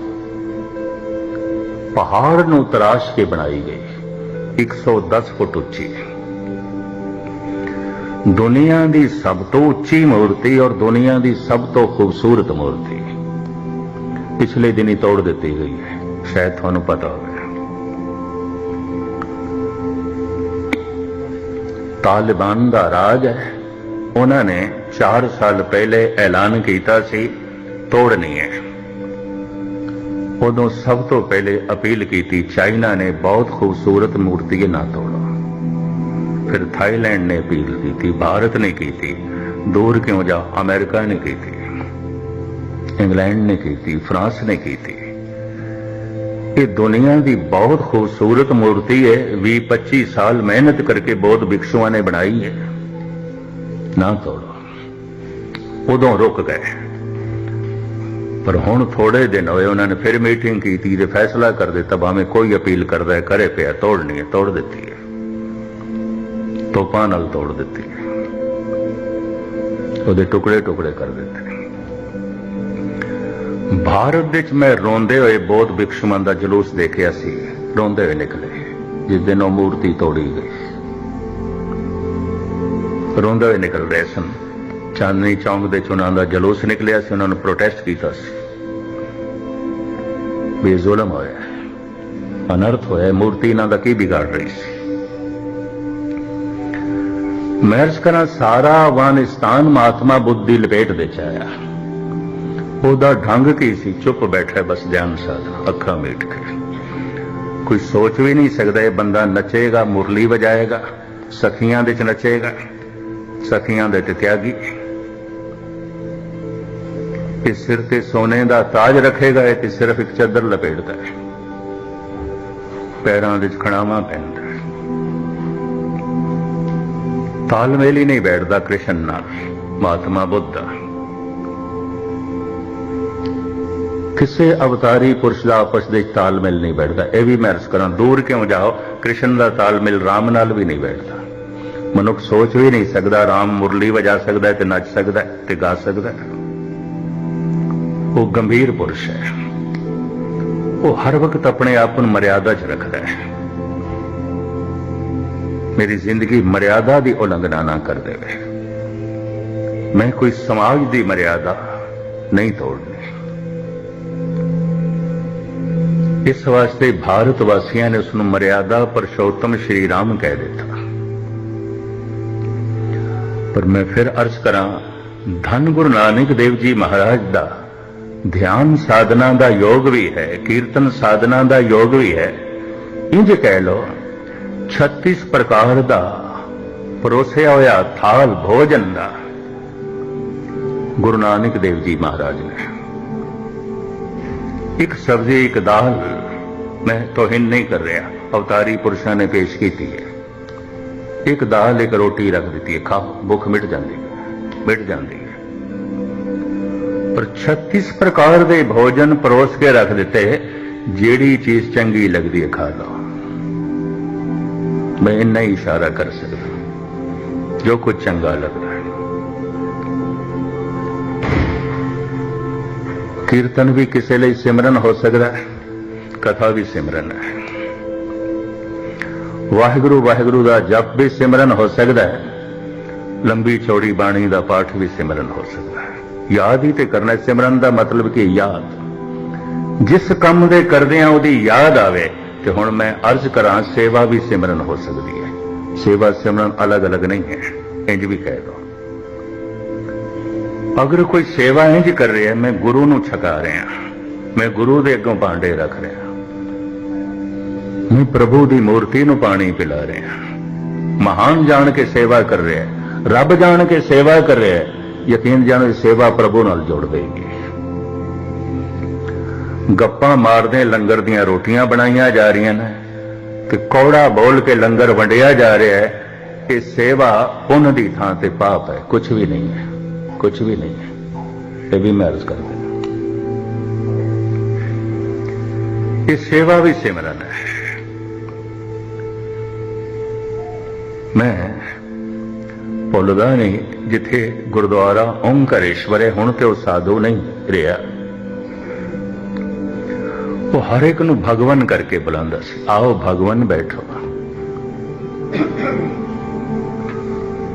ਪਹਾੜ ਨੂੰ ਤਰਾਸ਼ ਕੇ ਬਣਾਈ ਗਈ। 110 ਫੁੱਟ ਉੱਚੀ। ਦੁਨੀਆ ਦੀ ਸਭ ਤੋਂ ਉੱਚੀ ਮੂਰਤੀ ਔਰ ਦੁਨੀਆ ਦੀ ਸਭ ਤੋਂ ਖੂਬਸੂਰਤ ਮੂਰਤੀ। ਪਿਛਲੇ ਦਿਨੀ ਤੋੜ ਦਿੱਤੀ ਗਈ ਹੈ। ਸ਼ਾਇਦ ਤੁਹਾਨੂੰ ਪਤਾ ਹੋਵੇ। ਤਾਲਿਬਾਨ ਦਾ ਰਾਜ ਹੈ। ਉਹਨਾਂ ਨੇ 4 ਸਾਲ ਪਹਿਲੇ ਐਲਾਨ ਕੀਤਾ ਸੀ, ਤੋੜਨੀ ਹੈ। ਉਦੋਂ ਸਭ ਤੋਂ ਪਹਿਲੇ ਅਪੀਲ ਕੀਤੀ, ਚਾਈਨਾ ਨੇ ਬਹੁਤ ਖੂਬਸੂਰਤ ਮੂਰਤੀ ਹੈ ਨਾ ਤੋੜੋ। ਫਿਰ ਥਾਈਲੈਂਡ ਨੇ ਅਪੀਲ ਕੀਤੀ, ਭਾਰਤ ਨੇ ਕੀਤੀ, ਦੂਰ ਕਿਉਂ ਜਾ, ਅਮਰੀਕਾ ਨੇ ਕੀਤੀ, ਇੰਗਲੈਂਡ ਨੇ ਕੀਤੀ, ਫਰਾਂਸ ਨੇ ਕੀਤੀ। ਇਹ ਦੁਨੀਆ ਦੀ ਬਹੁਤ ਖੂਬਸੂਰਤ ਮੂਰਤੀ ਹੈ 20 25 ਸਾਲ ਮਿਹਨਤ ਕਰਕੇ ਬੌਧ ਭਿਕਸ਼ੂਆਂ ਨੇ ਬਣਾਈ ਹੈ। ਨਾ ਤੋੜੋ। ਉਦੋਂ ਰੁਕ ਗਏ। ਪਰ ਹੁਣ ਥੋੜੇ ਦਿਨ ਹੋਏ ਉਹਨਾਂ ਨੇ ਫਿਰ ਮੀਟਿੰਗ ਕੀਤੀ ਤੇ ਫੈਸਲਾ ਕਰ ਦਿੱਤਾ, ਭਾਵੇਂ ਕੋਈ ਅਪੀਲ ਕਰਦਾ ਹੈ, ਕਰੇ ਪਿਆ, ਤੋੜਨੀ ਹੈ, ਤੋੜ ਦਿੱਤੀ ਹੈ। ਤੋਪਾਂ ਨਾਲ ਤੋੜ ਦਿੱਤੀ ਹੈ। ਉਹਦੇ ਟੁਕੜੇ ਟੁਕੜੇ ਕਰ ਦਿੱਤੇ ਭਾਰਤ ਵਿੱਚ ਮੈਂ ਰੋਂਦੇ ਹੋਏ ਬਹੁਤ ਭਿਕਸ਼ੂਆਂ ਦਾ ਜਲੂਸ ਦੇਖਿਆ ਸੀ। ਰੋਂਦੇ ਹੋਏ ਨਿਕਲੇ। ਜਿਸ ਦਿਨ ਉਹ ਮੂਰਤੀ ਤੋੜੀ ਗਈ। ਰੋਂਦੇ ਹੋਏ ਨਿਕਲ ਰਹੇ ਸਨ। ਚਾਂਦਨੀ ਚੌਂਕ ਦੇ ਚੁਣਾਂ ਦਾ ਜਲੂਸ ਨਿਕਲਿਆ ਸੀ, ਉਹਨਾਂ ਨੂੰ ਪ੍ਰੋਟੈਸਟ ਕੀਤਾ ਸੀ। ਬੇਜ਼ੁਲਮ ਹੋਇਆ ਅਨਰਥ ਹੋਇਆ ਮੂਰਤੀ ਇਹਨਾਂ ਦਾ ਕੀ ਵਿਗਾੜ ਰਹੀ ਸੀ? ਮੈਂ ਕਰਾਂ ਸਾਰਾ ਅਫਗਾਨਿਸਤਾਨ ਮਹਾਤਮਾ ਬੁੱਧ ਦੀ ਲਪੇਟ ਵਿੱਚ ਆਇਆ। ਉਹਦਾ ਢੰਗ ਕੀ ਸੀ? ਚੁੱਪ ਬੈਠਾ ਬਸ ਧਿਆਨ ਸਾਧ ਅੱਖਾਂ ਮੀਟ ਕੇ। ਕੋਈ ਸੋਚ ਵੀ ਨਹੀਂ ਸਕਦਾ ਇਹ ਬੰਦਾ ਨੱਚੇਗਾ, ਮੁਰਲੀ ਵਜਾਏਗਾ, ਸਖੀਆਂ ਦੇ ਚ ਨੱਚੇਗਾ, ਸਖੀਆਂ ਦੇ ਤੇ ਤਿਆਗੀ। ਕਿ ਸਿਰ ਤੇ ਸੋਨੇ ਦਾ ਤਾਜ ਰੱਖੇਗਾ, ਇਹ ਤੇ ਸਿਰਫ ਇੱਕ ਚਾਦਰ ਲਪੇਟਦਾ ਹੈ। ਪੈਰਾਂ ਵਿੱਚ ਖੜਾਵਾਂ ਪੈਂਦਾ ਤਾਲਮੇਲ ਹੀ ਨਹੀਂ ਬੈਠਦਾ ਕ੍ਰਿਸ਼ਨ ਨਾਲ। ਮਹਾਤਮਾ ਬੁੱਧ ਦਾ ਕਿਸੇ ਅਵਤਾਰੀ ਪੁਰਸ਼ ਦਾ ਆਪਸ ਦੇ ਵਿੱਚ ਤਾਲਮੇਲ ਨਹੀਂ ਬੈਠਦਾ। ਇਹ ਵੀ ਮੈਂ ਅਰਜ਼ ਕਰਾਂ, ਦੂਰ ਕਿਉਂ ਜਾਓ? ਕ੍ਰਿਸ਼ਨ ਦਾ ਤਾਲਮੇਲ ਰਾਮ ਨਾਲ ਵੀ ਨਹੀਂ ਬੈਠਦਾ। ਮਨੁੱਖ ਸੋਚ ਵੀ ਨਹੀਂ ਸਕਦਾ ਰਾਮ ਮੁਰਲੀ ਵਜਾ ਸਕਦਾ ਤੇ ਨੱਚ ਸਕਦਾ ਤੇ ਗਾ ਸਕਦਾ ਉਹ ਗੰਭੀਰ ਪੁਰਸ਼ ਹੈ। ਉਹ ਹਰ ਵਕਤ ਆਪਣੇ ਆਪ ਨੂੰ ਮਰਿਆਦਾ 'ਚ ਰੱਖਦਾ ਹੈ। ਮੇਰੀ ਜ਼ਿੰਦਗੀ ਮਰਿਆਦਾ ਦੀ ਉਲੰਘਣਾ ਨਾ ਕਰ ਦੇਵੇ। ਮੈਂ ਕੋਈ ਸਮਾਜ ਦੀ ਮਰਿਆਦਾ ਨਹੀਂ ਤੋੜਨੀ। ਇਸ ਵਾਸਤੇ ਭਾਰਤ ਵਾਸੀਆਂ ਨੇ ਉਸ ਨੂੰ ਮਰਿਆਦਾ ਪਰਸ਼ੋਤਮ ਸ਼੍ਰੀ ਰਾਮ ਕਹਿ ਦਿੱਤਾ। ਪਰ ਮੈਂ ਫਿਰ ਅਰਜ਼ ਕਰਾਂ, ਧੰਨ ਗੁਰੂ ਨਾਨਕ ਦੇਵ ਜੀ ਮਹਾਰਾਜ ਦਾ ਧਿਆਨ ਸਾਧਨਾ ਦਾ ਯੋਗ ਵੀ ਹੈ, ਕੀਰਤਨ ਸਾਧਨਾ ਦਾ ਯੋਗ ਵੀ ਹੈ। ਇੰਜ ਕਹਿ ਲੋ 36 ਪ੍ਰਕਾਰ ਦਾ ਪਰੋਸਿਆ ਹੋਇਆ ਥਾਲ ਭੋਜਨ ਦਾ ਗੁਰੂ ਨਾਨਕ ਦੇਵ ਜੀ ਮਹਾਰਾਜ ਨੇ। ਇੱਕ ਸਬਜ਼ੀ, ਇੱਕ ਦਾਲ ਮੈਂ ਤੋਹਿਨ ਨਹੀਂ ਕਰ ਰਿਹਾ, ਅਵਤਾਰੀ ਪੁਰਸ਼ਾਂ ਨੇ ਪੇਸ਼ ਕੀਤੀ ਹੈ। ਇੱਕ ਦਾਲ, ਇੱਕ ਰੋਟੀ ਰੱਖ ਦਿੱਤੀ ਹੈ, ਖਾਓ, ਭੁੱਖ ਮਿਟ ਜਾਂਦੀ ਮਿਟ ਜਾਂਦੀ ਹੈ। 36 ਪ੍ਰਕਾਰ ਦੇ ਭੋਜਨ ਪਰੋਸ ਕੇ ਰੱਖ ਦਿੱਤੇ, ਜਿਹੜੀ ਚੀਜ਼ ਚੰਗੀ ਲੱਗਦੀ ਹੈ ਖਾ ਲਓ। ਮੈਂ ਇੰਨਾ ਹੀ ਇਸ਼ਾਰਾ ਕਰ ਸਕਦਾ ਜੋ ਕੁਝ ਚੰਗਾ ਲੱਗਦਾ ਹੈ। ਕੀਰਤਨ ਵੀ ਕਿਸੇ ਲਈ ਸਿਮਰਨ ਹੋ ਸਕਦਾ ਹੈ, ਕਥਾ ਵੀ ਸਿਮਰਨ ਹੈ। ਵਾਹਿਗੁਰੂ ਵਾਹਿਗੁਰੂ ਦਾ ਜਪ ਵੀ ਸਿਮਰਨ ਹੋ ਸਕਦਾ ਹੈ, ਲੰਬੀ ਚੌੜੀ ਬਾਣੀ ਦਾ ਪਾਠ ਵੀ ਸਿਮਰਨ ਹੋ ਸਕਦਾ ਹੈ। ਯਾਦ ਹੀ ਤੇ ਕਰਨਾ ਸਿਮਰਨ ਦਾ ਮਤਲਬ ਕਿ ਯਾਦ? ਜਿਸ ਕੰਮ ਦੇ ਕਰਦਿਆਂ ਉਹਦੀ ਯਾਦ ਆਵੇ ਤੇ ਹੁਣ ਮੈਂ ਅਰਜ਼ ਕਰਾਂ ਸੇਵਾ ਵੀ ਸਿਮਰਨ ਹੋ ਸਕਦੀ ਹੈ। ਸੇਵਾ ਸਿਮਰਨ ਅਲੱਗ-ਅਲੱਗ ਨਹੀਂ ਹੈ। ਇੰਜ ਵੀ ਕਹਿ ਦੋ। ਅਗਰ ਕੋਈ ਸੇਵਾ ਇੰਜ ਕਰ ਰਿਹਾ ਮੈਂ ਗੁਰੂ ਨੂੰ ਛਕਾ ਰਿਹਾ ਮੈਂ ਗੁਰੂ ਦੇ ਅੱਗੋਂ ਭਾਂਡੇ ਰੱਖ ਰਿਹਾ ਮੈਂ ਪ੍ਰਭੂ ਦੀ ਮੂਰਤੀ ਨੂੰ ਪਾਣੀ ਪਿਲਾ ਰਿਹਾ ਮਹਾਨ ਜਾਣ ਕੇ ਸੇਵਾ ਕਰ ਰਿਹਾ ਰੱਬ ਜਾਣ ਕੇ ਸੇਵਾ ਕਰ ਰਿਹਾ ਯਕੀਨ ਜਾਣੋ ਇਹ ਸੇਵਾ ਪ੍ਰਭੂ ਨਾਲ ਜੋੜ ਦੇਗੀ ਗੱਪਾਂ ਮਾਰਦੇ ਲੰਗਰ ਦੀਆਂ ਰੋਟੀਆਂ ਬਣਾਈਆਂ ਜਾ ਰਹੀਆਂ ਨੇ ਤੇ ਕੌੜਾ ਬੋਲ ਕੇ ਲੰਗਰ ਵੰਡਿਆ ਜਾ ਰਿਹਾ ਹੈ। ਇਹ ਸੇਵਾ ਪੁੰਨ ਦੀ ਥਾਂ ਤੇ ਪਾਪ ਹੈ। ਕੁਝ ਵੀ ਨਹੀਂ ਹੈ। ਕੁਝ ਵੀ ਨਹੀਂ ਹੈ। ਇਹ ਵੀ ਮੈਂ ਅਰਜ਼ ਕਰ ਦਿੰਦਾ ਇਹ ਸੇਵਾ ਵੀ ਸਿਮਰਨ ਹੈ। ਮੈਂ ਭੁੱਲਦਾ ਨਹੀਂ, ਜਿੱਥੇ ਗੁਰਦੁਆਰਾ ਓਮਕਾਰੇਸ਼ਵਰ ਹੈ ਹੁਣ ਤੇ ਉਹ ਸਾਧੂ ਨਹੀਂ ਰਿਹਾ। ਉਹ ਹਰ ਇੱਕ ਨੂੰ ਭਗਵਾਨ ਕਰਕੇ ਬੁਲਾਉਂਦਾ ਸੀ। ਆਓ ਭਗਵਾਨ ਬੈਠੋ।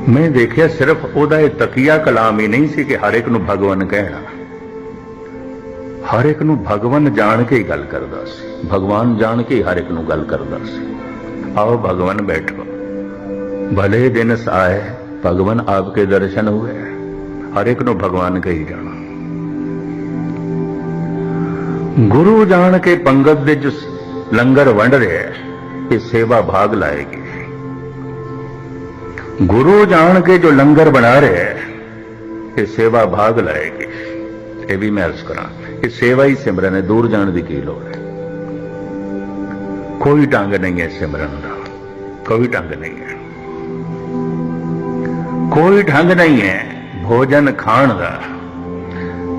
ਮੈਂ ਦੇਖਿਆ ਸਿਰਫ ਉਹਦਾ ਇਹ ਤਕੀਆ ਕਲਾਮ ਹੀ ਨਹੀਂ ਸੀ ਕਿ ਹਰ ਇੱਕ ਨੂੰ ਭਗਵਾਨ ਕਹਿਣਾ। ਹਰ ਇੱਕ ਨੂੰ ਭਗਵਾਨ ਜਾਣ ਕੇ ਹੀ ਗੱਲ ਕਰਦਾ ਸੀ। ਭਗਵਾਨ ਜਾਣ ਕੇ ਹਰ ਇੱਕ ਨੂੰ ਗੱਲ ਕਰਦਾ ਸੀ। ਆਓ ਭਗਵਾਨ ਬੈਠੋ। ਭਲੇ ਦਿਨ ਆਏ ਭਗਵਾਨ ਆਪਕੇ ਦਰਸ਼ਨ ਹੋਏ। ਹਰ ਇੱਕ ਨੂੰ ਭਗਵਾਨ ਕਹੀ ਜਾਣਾ। ਗੁਰੂ ਜਾਣ ਕੇ ਪੰਗਤ ਦੇ ਜੋ ਲੰਗਰ ਵੰਡ ਰਿਹਾ ਇਹ ਸੇਵਾ ਭਾਗ ਲਾਏਗੀ। ਗੁਰੂ ਜਾਣ ਕੇ ਜੋ ਲੰਗਰ ਬਣਾ ਰਿਹਾ ਇਹ ਸੇਵਾ ਭਾਗ ਲਾਏਗੀ। ਇਹ ਵੀ ਮੈਂ ਅਰਜ਼ ਕਰਾਂ, ਇਹ ਸੇਵਾ ਹੀ ਸਿਮਰਨ ਹੈ, ਦੂਰ ਜਾਣ ਦੀ ਕੀ ਲੋੜ ਹੈ। ਕੋਈ ਢੰਗ ਨਹੀਂ ਹੈ ਸਿਮਰਨ ਦਾ, ਕੋਈ ਢੰਗ ਨਹੀਂ ਹੈ। ਕੋਈ ਢੰਗ ਨਹੀਂ ਹੈ ਭੋਜਨ ਖਾਣ ਦਾ।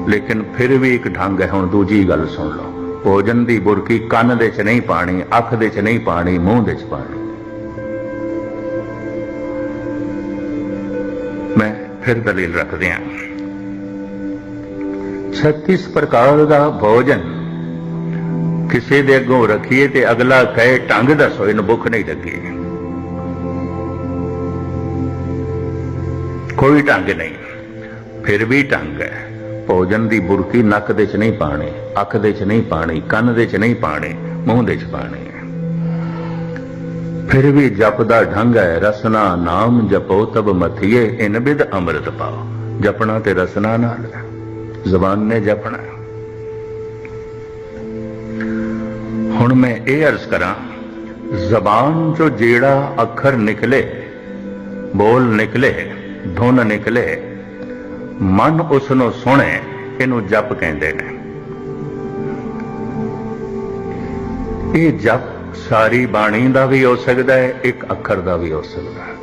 ਲੇਕਿਨ ਫਿਰ ਵੀ ਇੱਕ ਢੰਗ ਹੈ, ਹੁਣ ਦੂਜੀ ਗੱਲ ਸੁਣ ਲਓ। ਭੋਜਨ ਦੀ ਬੁਰਕੀ ਕੰਨ ਦੇ 'ਚ ਨਹੀਂ ਪਾਣੀ, ਅੱਖ ਦੇ 'ਚ ਨਹੀਂ ਪਾਣੀ, ਮੂੰਹ ਦੇ 'ਚ ਪਾਣੀ। ਮੈਂ ਫਿਰ ਦਲੀਲ ਰੱਖਦੇ ਹਾਂ 36 ਪ੍ਰਕਾਰ ਦਾ ਭੋਜਨ। ਕਿਸੇ ਦੇ ਅੱਗੋਂ ਰੱਖੀਏ ਤੇ ਅਗਲਾ ਕਹੇ, ਢੰਗ ਦੱਸੋ, ਇਹਨੂੰ ਭੁੱਖ ਨਹੀਂ ਲੱਗੀ। ਕੋਈ ਢੰਗ ਨਹੀਂ। ਫਿਰ ਵੀ ਢੰਗ ਹੈ। ਭੋਜਨ ਦੀ ਬੁਰਕੀ ਨੱਕ ਦੇ 'ਚ ਨਹੀਂ ਪਾਣੀ, ਅੱਖ ਦੇ 'ਚ ਨਹੀਂ ਪਾਣੀ, ਕੰਨ ਦੇ 'ਚ ਨਹੀਂ ਪਾਣੀ, ਮੂੰਹ ਦੇ 'ਚ ਪਾਣੀ। ਫਿਰ ਵੀ ਜਪ ਦਾ ਢੰਗ ਹੈ, ਰਸਨਾ ਨਾਮ ਜਪੋ ਤਬ ਮਥੀਏ, ਇਨ ਬਿਦ ਅੰਮ੍ਰਿਤ ਪਾਓ। ਜਪਣਾ ਤੇ ਰਸਨਾ ਨਾਲ ਜ਼ਬਾਨ ਨੇ ਜਪਣਾ ਹੁਣ ਮੈਂ ਇਹ ਅਰਜ਼ ਕਰਾਂ, ਜ਼ਬਾਨ ਚੋਂ ਜਿਹੜਾ ਅੱਖਰ ਨਿਕਲੇ, ਬੋਲ ਨਿਕਲੇ ਧੁਨ ਨਿਕਲੇ, ਮਨ ਉਸ ਨੂੰ ਸੁਣੇ, ਇਹਨੂੰ ਜਪ ਕਹਿੰਦੇ ਨੇ। ਇਹ ਜਪ ਸਾਰੀ ਬਾਣੀ ਦਾ ਵੀ ਹੋ ਸਕਦਾ ਹੈ, ਇੱਕ ਅੱਖਰ ਦਾ ਵੀ ਹੋ ਸਕਦਾ ਹੈ।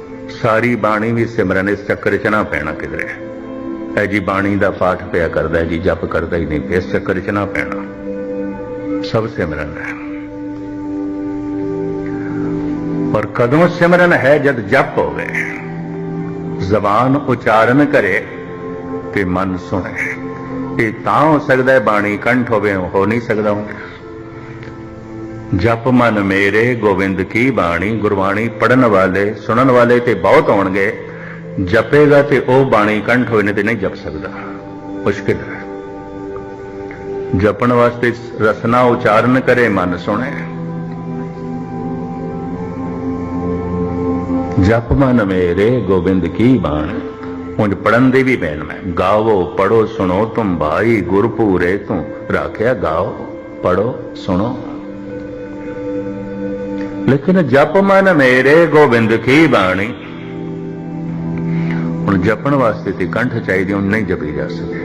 ਸਾਰੀ ਬਾਣੀ ਵੀ ਸਿਮਰਨ ਇਸ ਚੱਕਰ 'ਚ ਨਾ ਪੈਣਾ ਕਿਧਰੇ। ਹੈ ਜੀ ਬਾਣੀ ਦਾ ਪਾਠ ਪਿਆ ਕਰਦਾ, ਜੀ ਜਪ ਕਰਦਾ ਹੀ ਨਹੀਂ, ਇਸ ਚੱਕਰ 'ਚ ਨਾ ਪੈਣਾ। ਸਭ ਸਿਮਰਨ ਹੈ। ਪਰ ਕਦੋਂ ਸਿਮਰਨ ਹੈ ਜਦ ਜਪ ਹੋਵੇ? ਜ਼ਬਾਨ ਉਚਾਰਨ ਕਰੇ ਤੇ ਮਨ ਸੁਣੇ। ਇਹ ਤਾਂ ਹੋ ਸਕਦਾ ਹੈ ਬਾਣੀ ਕੰਠ ਹੋਵੇ ਹੋ ਨਹੀਂ ਸਕਦਾ। ਹੁਣ ਜਪ ਮਨ ਮੇਰੇ, ਗੋਬਿੰਦ ਕੀ ਬਾਣੀ, ਗੁਰਬਾਣੀ ਪੜਨ ਵਾਲੇ, ਸੁਣਨ ਵਾਲੇ ਤੇ ਬਹੁਤ ਹੋਣਗੇ ਜਪੇਗਾ ਤੇ ਉਹ ਬਾਣੀ ਕੰਠ ਹੋਏ ਨੇ ਤੇ ਨਹੀਂ ਜਪ ਸਕਦਾ। ਮੁਸ਼ਕਿਲ ਹੈ। ਜਪਣ ਵਾਸਤੇ ਰਸਨਾ ਉਚਾਰਨ ਕਰੇ, ਮਨ ਸੁਣੇ। ਜਪ ਮਨ ਮੇਰੇ ਗੋਬਿੰਦ ਕੀ ਬਾਣੀ। ਉਂਝ ਪੜਨ ਦੇ ਵੀ ਬੈਨ ਮੈਂ। ਗਾਵੋ, ਪੜੋ, ਸੁਣੋ, ਤੁਮ ਭਾਈ ਗੁਰਪੂਰੇ ਤੂੰ। ਰਾਖਿਆ ਗਾਓ, ਪੜੋ, ਸੁਣੋ। ਲੇਕਿਨ ਜਪ ਮਨ ਮੇਰੇ ਗੋਬਿੰਦ ਕੀ ਬਾਣੀ। ਹੁਣ ਜਪਣ ਵਾਸਤੇ ਤੇ ਕੰਠ ਚਾਹੀਦੀ ਉਹ ਨਹੀਂ ਜਪੀ ਜਾ ਸਕਦੀ।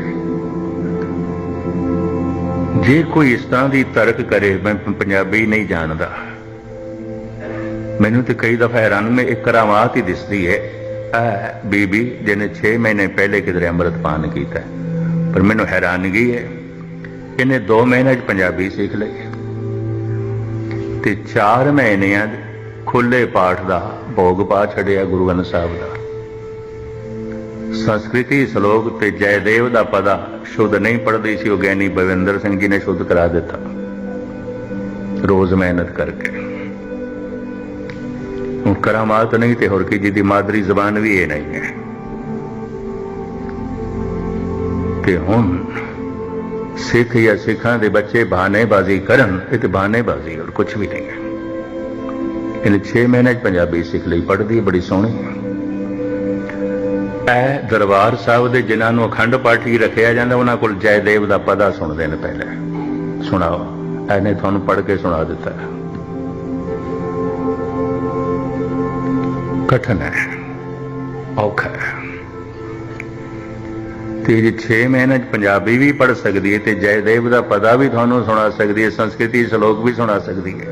ਜੇ ਕੋਈ ਇਸ ਤਰ੍ਹਾਂ ਦੀ ਤਰਕ ਕਰੇ, ਮੈਂ ਪੰਜਾਬੀ ਨਹੀਂ ਜਾਣਦਾ। ਮੈਨੂੰ ਤੇ ਕਈ ਦਫਾ ਹੈਰਾਨ ਮੈਂ ਇੱਕ ਕਰਾਮਾਤ ਹੀ ਦਿਸਦੀ ਹੈ। ਆ ਬੀਬੀ ਜਿਹਨੇ 6 ਮਹੀਨੇ ਪਹਿਲੇ ਕਿਧਰੇ ਅੰਮ੍ਰਿਤ ਪਾਨ ਕੀਤਾ ਪਰ ਮੈਨੂੰ ਹੈਰਾਨਗੀ ਹੈ ਇਹਨੇ 2 ਮਹੀਨੇ ਚ ਪੰਜਾਬੀ ਸਿੱਖ ਲਈ ਤੇ 4 ਮਹੀਨਿਆਂ ਖੁੱਲੇ ਪਾਠ ਦਾ ਭੋਗ ਪਾ ਛੱਡਿਆ ਗੁਰੂ ਗ੍ਰੰਥ ਸਾਹਿਬ ਦਾ। ਸੰਸਕ੍ਰਿਤੀ ਸ਼ਲੋਕ ਤੇ ਜੈਦੇਵ ਦਾ ਪਦਾ ਸ਼ੁੱਧ ਨਹੀਂ ਪੜਦੀ ਸੀ, ਉਹ ਗਿਆਨੀ ਬਵਿੰਦਰ ਸਿੰਘ ਜੀ ਨੇ ਸ਼ੁੱਧ ਕਰਾ ਦਿੱਤਾ। ਰੋਜ਼ ਮਿਹਨਤ ਕਰਕੇ। ਕਰਾਮਾਤ ਨਹੀਂ ਤੇ ਹੋਰ ਕੀ, ਜਿਹਦੀ ਮਾਦਰੀ ਜ਼ਬਾਨ ਵੀ ਇਹ ਨਹੀਂ ਹੈ। ਤੇ ਹੁਣ ਸਿੱਖ ਜਾਂ ਸਿੱਖਾਂ ਦੇ ਬੱਚੇ ਬਹਾਨੇਬਾਜ਼ੀ ਕਰਨ ਇਹ ਤੇ ਬਹਾਨੇਬਾਜ਼ੀ ਹੋਰ ਕੁਝ ਵੀ ਨਹੀਂ ਹੈ। ਇਹਨੇ 6 ਮਹੀਨੇ ਚ ਪੰਜਾਬੀ ਸਿੱਖ ਲਈ ਪੜ੍ਹਦੀ ਹੈ, ਬੜੀ ਸੋਹਣੀ ਹੈ। ਇਹ ਦਰਬਾਰ ਸਾਹਿਬ ਦੇ ਜਿਨ੍ਹਾਂ ਨੂੰ ਅਖੰਡ ਪਾਠੀ ਰੱਖਿਆ ਜਾਂਦਾ, ਉਹਨਾਂ ਕੋਲ ਜੈਦੇਵ ਦਾ ਪਦਾ ਸੁਣਦੇ ਨੇ ਪਹਿਲੇ। ਸੁਣਾਓ ਇਹਨੇ ਤੁਹਾਨੂੰ ਪੜ੍ਹ ਕੇ ਸੁਣਾ ਦਿੱਤਾ। ਕਠਨ ਹੈ। ਔਖਾ ਹੈ। ਤੇ ਜੇ 6 ਮਹੀਨੇ ਚ ਪੰਜਾਬੀ ਵੀ ਪੜ੍ਹ ਸਕਦੀ ਹੈ ਤੇ ਜੈਦੇਵ ਦਾ ਪਤਾ ਵੀ ਤੁਹਾਨੂੰ ਸੁਣਾ ਸਕਦੀ ਹੈ, ਸੰਸਕ੍ਰਿਤੀ ਸ਼ਲੋਕ ਵੀ ਸੁਣਾ ਸਕਦੀ ਹੈ।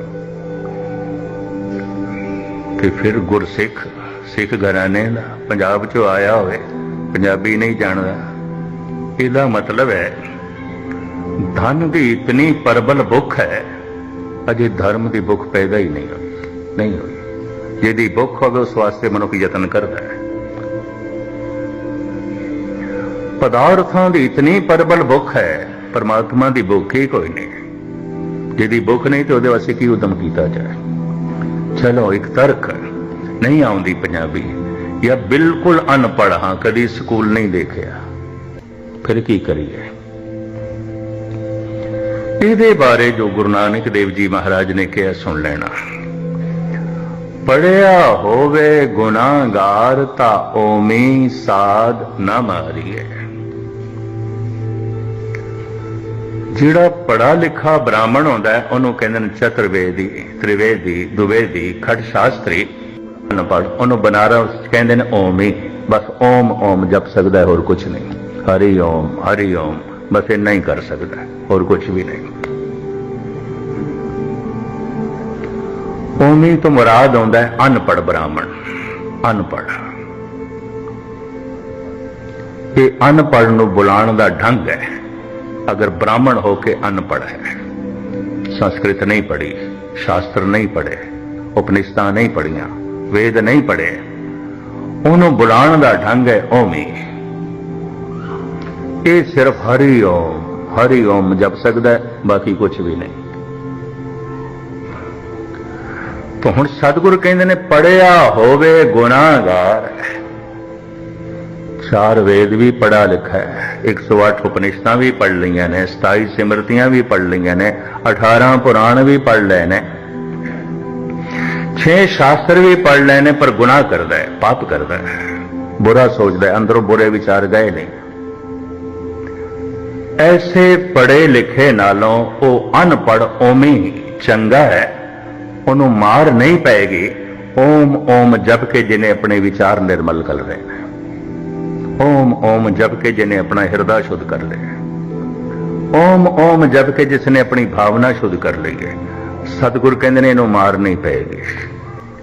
ਤੇ ਫਿਰ ਗੁਰਸਿੱਖ, ਸਿੱਖ ਘਰਾਣੇ ਦਾ ਪੰਜਾਬ ਚੋਂ ਆਇਆ ਹੋਵੇ, ਪੰਜਾਬੀ ਨਹੀਂ ਜਾਣਦਾ। ਇਹਦਾ ਮਤਲਬ ਹੈ, ਧਨ ਦੀ ਇਤਨੀ ਪਰਬਲ ਭੁੱਖ ਹੈ, ਅਜੇ ਧਰਮ ਦੀ ਭੁੱਖ ਪੈਦਾ ਹੀ ਨਹੀਂ ਹੋਈ ਨਹੀਂ ਹੋਈ। ਜਿਹਦੀ ਭੁੱਖ ਹੋਵੇ ਉਸ ਵਾਸਤੇ ਮਨੁੱਖ ਯਤਨ ਕਰਦਾ ਹੈ। ਪਦਾਰਥਾਂ ਦੀ ਇਤਨੀ ਪਰਬਲ ਭੁੱਖ ਹੈ, ਪਰਮਾਤਮਾ ਦੀ ਭੁੱਖ ਹੀ ਕੋਈ ਨਹੀਂ। ਜਿਹਦੀ ਭੁੱਖ ਨਹੀਂ ਤੇ ਉਹਦੇ ਵਾਸਤੇ ਕੀ ਉਦਮ ਕੀਤਾ ਜਾਏ? ਚਲੋ, ਇੱਕ ਤਰਕ ਨਹੀਂ ਆਉਂਦੀ ਪੰਜਾਬੀ। ਜਾਂ ਬਿਲਕੁਲ ਅਨਪੜ੍ਹ ਹਾਂ, ਕਦੀ ਸਕੂਲ ਨਹੀਂ ਦੇਖਿਆ। ਫਿਰ ਕੀ ਕਰੀਏ? ਇਹਦੇ ਬਾਰੇ ਜੋ ਗੁਰੂ ਨਾਨਕ ਦੇਵ ਜੀ ਮਹਾਰਾਜ ਨੇ ਕਿਹਾ, ਸੁਣ ਲੈਣਾ। ਪੜਿਆ ਹੋਵੇ ਗੁਨਾਹਗਾਰ ਤਾਂ ਓਮੀ ਸਾਧ ਨਾ ਮਾਰੀਏ। ਜਿਹੜਾ ਪੜਾ ਲਿਖਾ ਬ੍ਰਾਹਮਣ ਹੁੰਦਾ, ਉਹਨੂੰ ਕਹਿੰਦੇ ਨੇ ਚਤੁਰਵੇਦੀ, ਤ੍ਰਿਵੇਦੀ, ਦੁਵੇਦੀ ਖਟ ਸ਼ਾਸਤਰੀ ਅਨਪੜ੍ਹ ਉਹਨੂੰ ਬਨਾਰਸ ਕਹਿੰਦੇ ਨੇ ਓਮੀ। ਬਸ ਓਮ ਓਮ ਜਪ ਸਕਦਾ, ਹੋਰ ਕੁਝ ਨਹੀਂ। ਹਰੀ ਓਮ ਹਰੀ ਓਮ, ਬਸ ਇਹ ਨਹੀਂ ਕਰ ਸਕਦਾ, ਹੋਰ ਕੁਝ ਵੀ ਨਹੀਂ। ਓਮੀ ਤੋਂ ਮੁਰਾਦ ਆਉਂਦਾ ਹੈ ਅਨਪੜ੍ਹ ਬ੍ਰਾਹਮਣ, ਅਨਪੜ੍ਹ। ਇਹ ਅਨਪੜ੍ਹ ਨੂੰ ਬੁਲਾਉਣ ਦਾ ਢੰਗ ਹੈ। ਅਗਰ ਬ੍ਰਾਹਮਣ ਹੋ ਕੇ ਅਨਪੜ੍ਹ ਹੈ, ਸੰਸਕ੍ਰਿਤ ਨਹੀਂ ਪੜ੍ਹੀ, ਸ਼ਾਸਤਰ ਨਹੀਂ ਪੜ੍ਹੇ ਉਪਨਿਸ਼ਦਾਂ ਨਹੀਂ ਪੜ੍ਹੀਆਂ, ਵੇਦ ਨਹੀਂ ਪੜ੍ਹੇ, ਉਹਨੂੰ ਬੁਲਾਉਣ ਦਾ ਢੰਗ ਹੈ ਓਮੀ ਇਹ ਸਿਰਫ ਹਰੀ ਓਮ ਹਰੀ ਓਮ ਜਪ ਸਕਦਾ ਬਾਕੀ ਕੁਝ ਵੀ ਨਹੀਂ। ਤਾਂ ਹੁਣ ਸਤਿਗੁਰ ਕਹਿੰਦੇ ਨੇ ਪੜਿਆ ਹੋਵੇ ਗੁਨਾਹਗਾਰ। ਚਾਰ ਵੇਦ ਵੀ ਪੜਾ ਲਿਖਾ ਹੈ। 108 ਉਪਨਿਸ਼ਦਾਂ ਵੀ ਪੜ ਲਈਆਂ ਨੇ 27 ਸਿਮਰਤੀਆਂ ਵੀ ਪੜ ਲਈਆਂ ਨੇ 18 ਪੁਰਾਣ ਵੀ ਪੜ ਲਏ ਨੇ। 6 ਸ਼ਾਸਤਰ ਵੀ ਪੜ ਲਏ ਨੇ, ਪਰ ਗੁਨਾਹ ਕਰਦਾ ਹੈ, ਪਾਪ ਕਰਦਾ ਹੈ। ਬੁਰਾ ਸੋਚਦਾ ਹੈ, ਅੰਦਰੋਂ ਬੁਰੇ ਵਿਚਾਰ ਗਏ ਨਹੀਂ ਐਸੇ ਪੜੇ ਲਿਖੇ ਨਾਲੋਂ ਉਹ ਅਨਪੜ ਓਮੀ ਚੰਗਾ ਹੈ। ਉਹਨੂੰ ਮਾਰ ਨਹੀਂ ਪਏਗੀ। ਓਮ ਓਮ ਜਪ ਕੇ ਜਿਹਨੇ ਆਪਣੇ ਵਿਚਾਰ ਨਿਰਮਲ ਕਰ ਲਏ। ਨੇ ਓਮ ਓਮ ਜਪ ਕੇ ਜਿਹਨੇ ਆਪਣਾ ਹਿਰਦਾ ਸ਼ੁੱਧ ਕਰ ਲਿਆ ਓਮ ਓਮ ਜਪ ਕੇ ਜਿਸ ਨੇ ਆਪਣੀ ਭਾਵਨਾ ਸ਼ੁੱਧ ਕਰ ਲਈ ਹੈ। ਸਤਿਗੁਰ ਕਹਿੰਦੇ ਨੇ ਇਹਨੂੰ ਮਾਰ ਨਹੀਂ ਪਏਗੀ।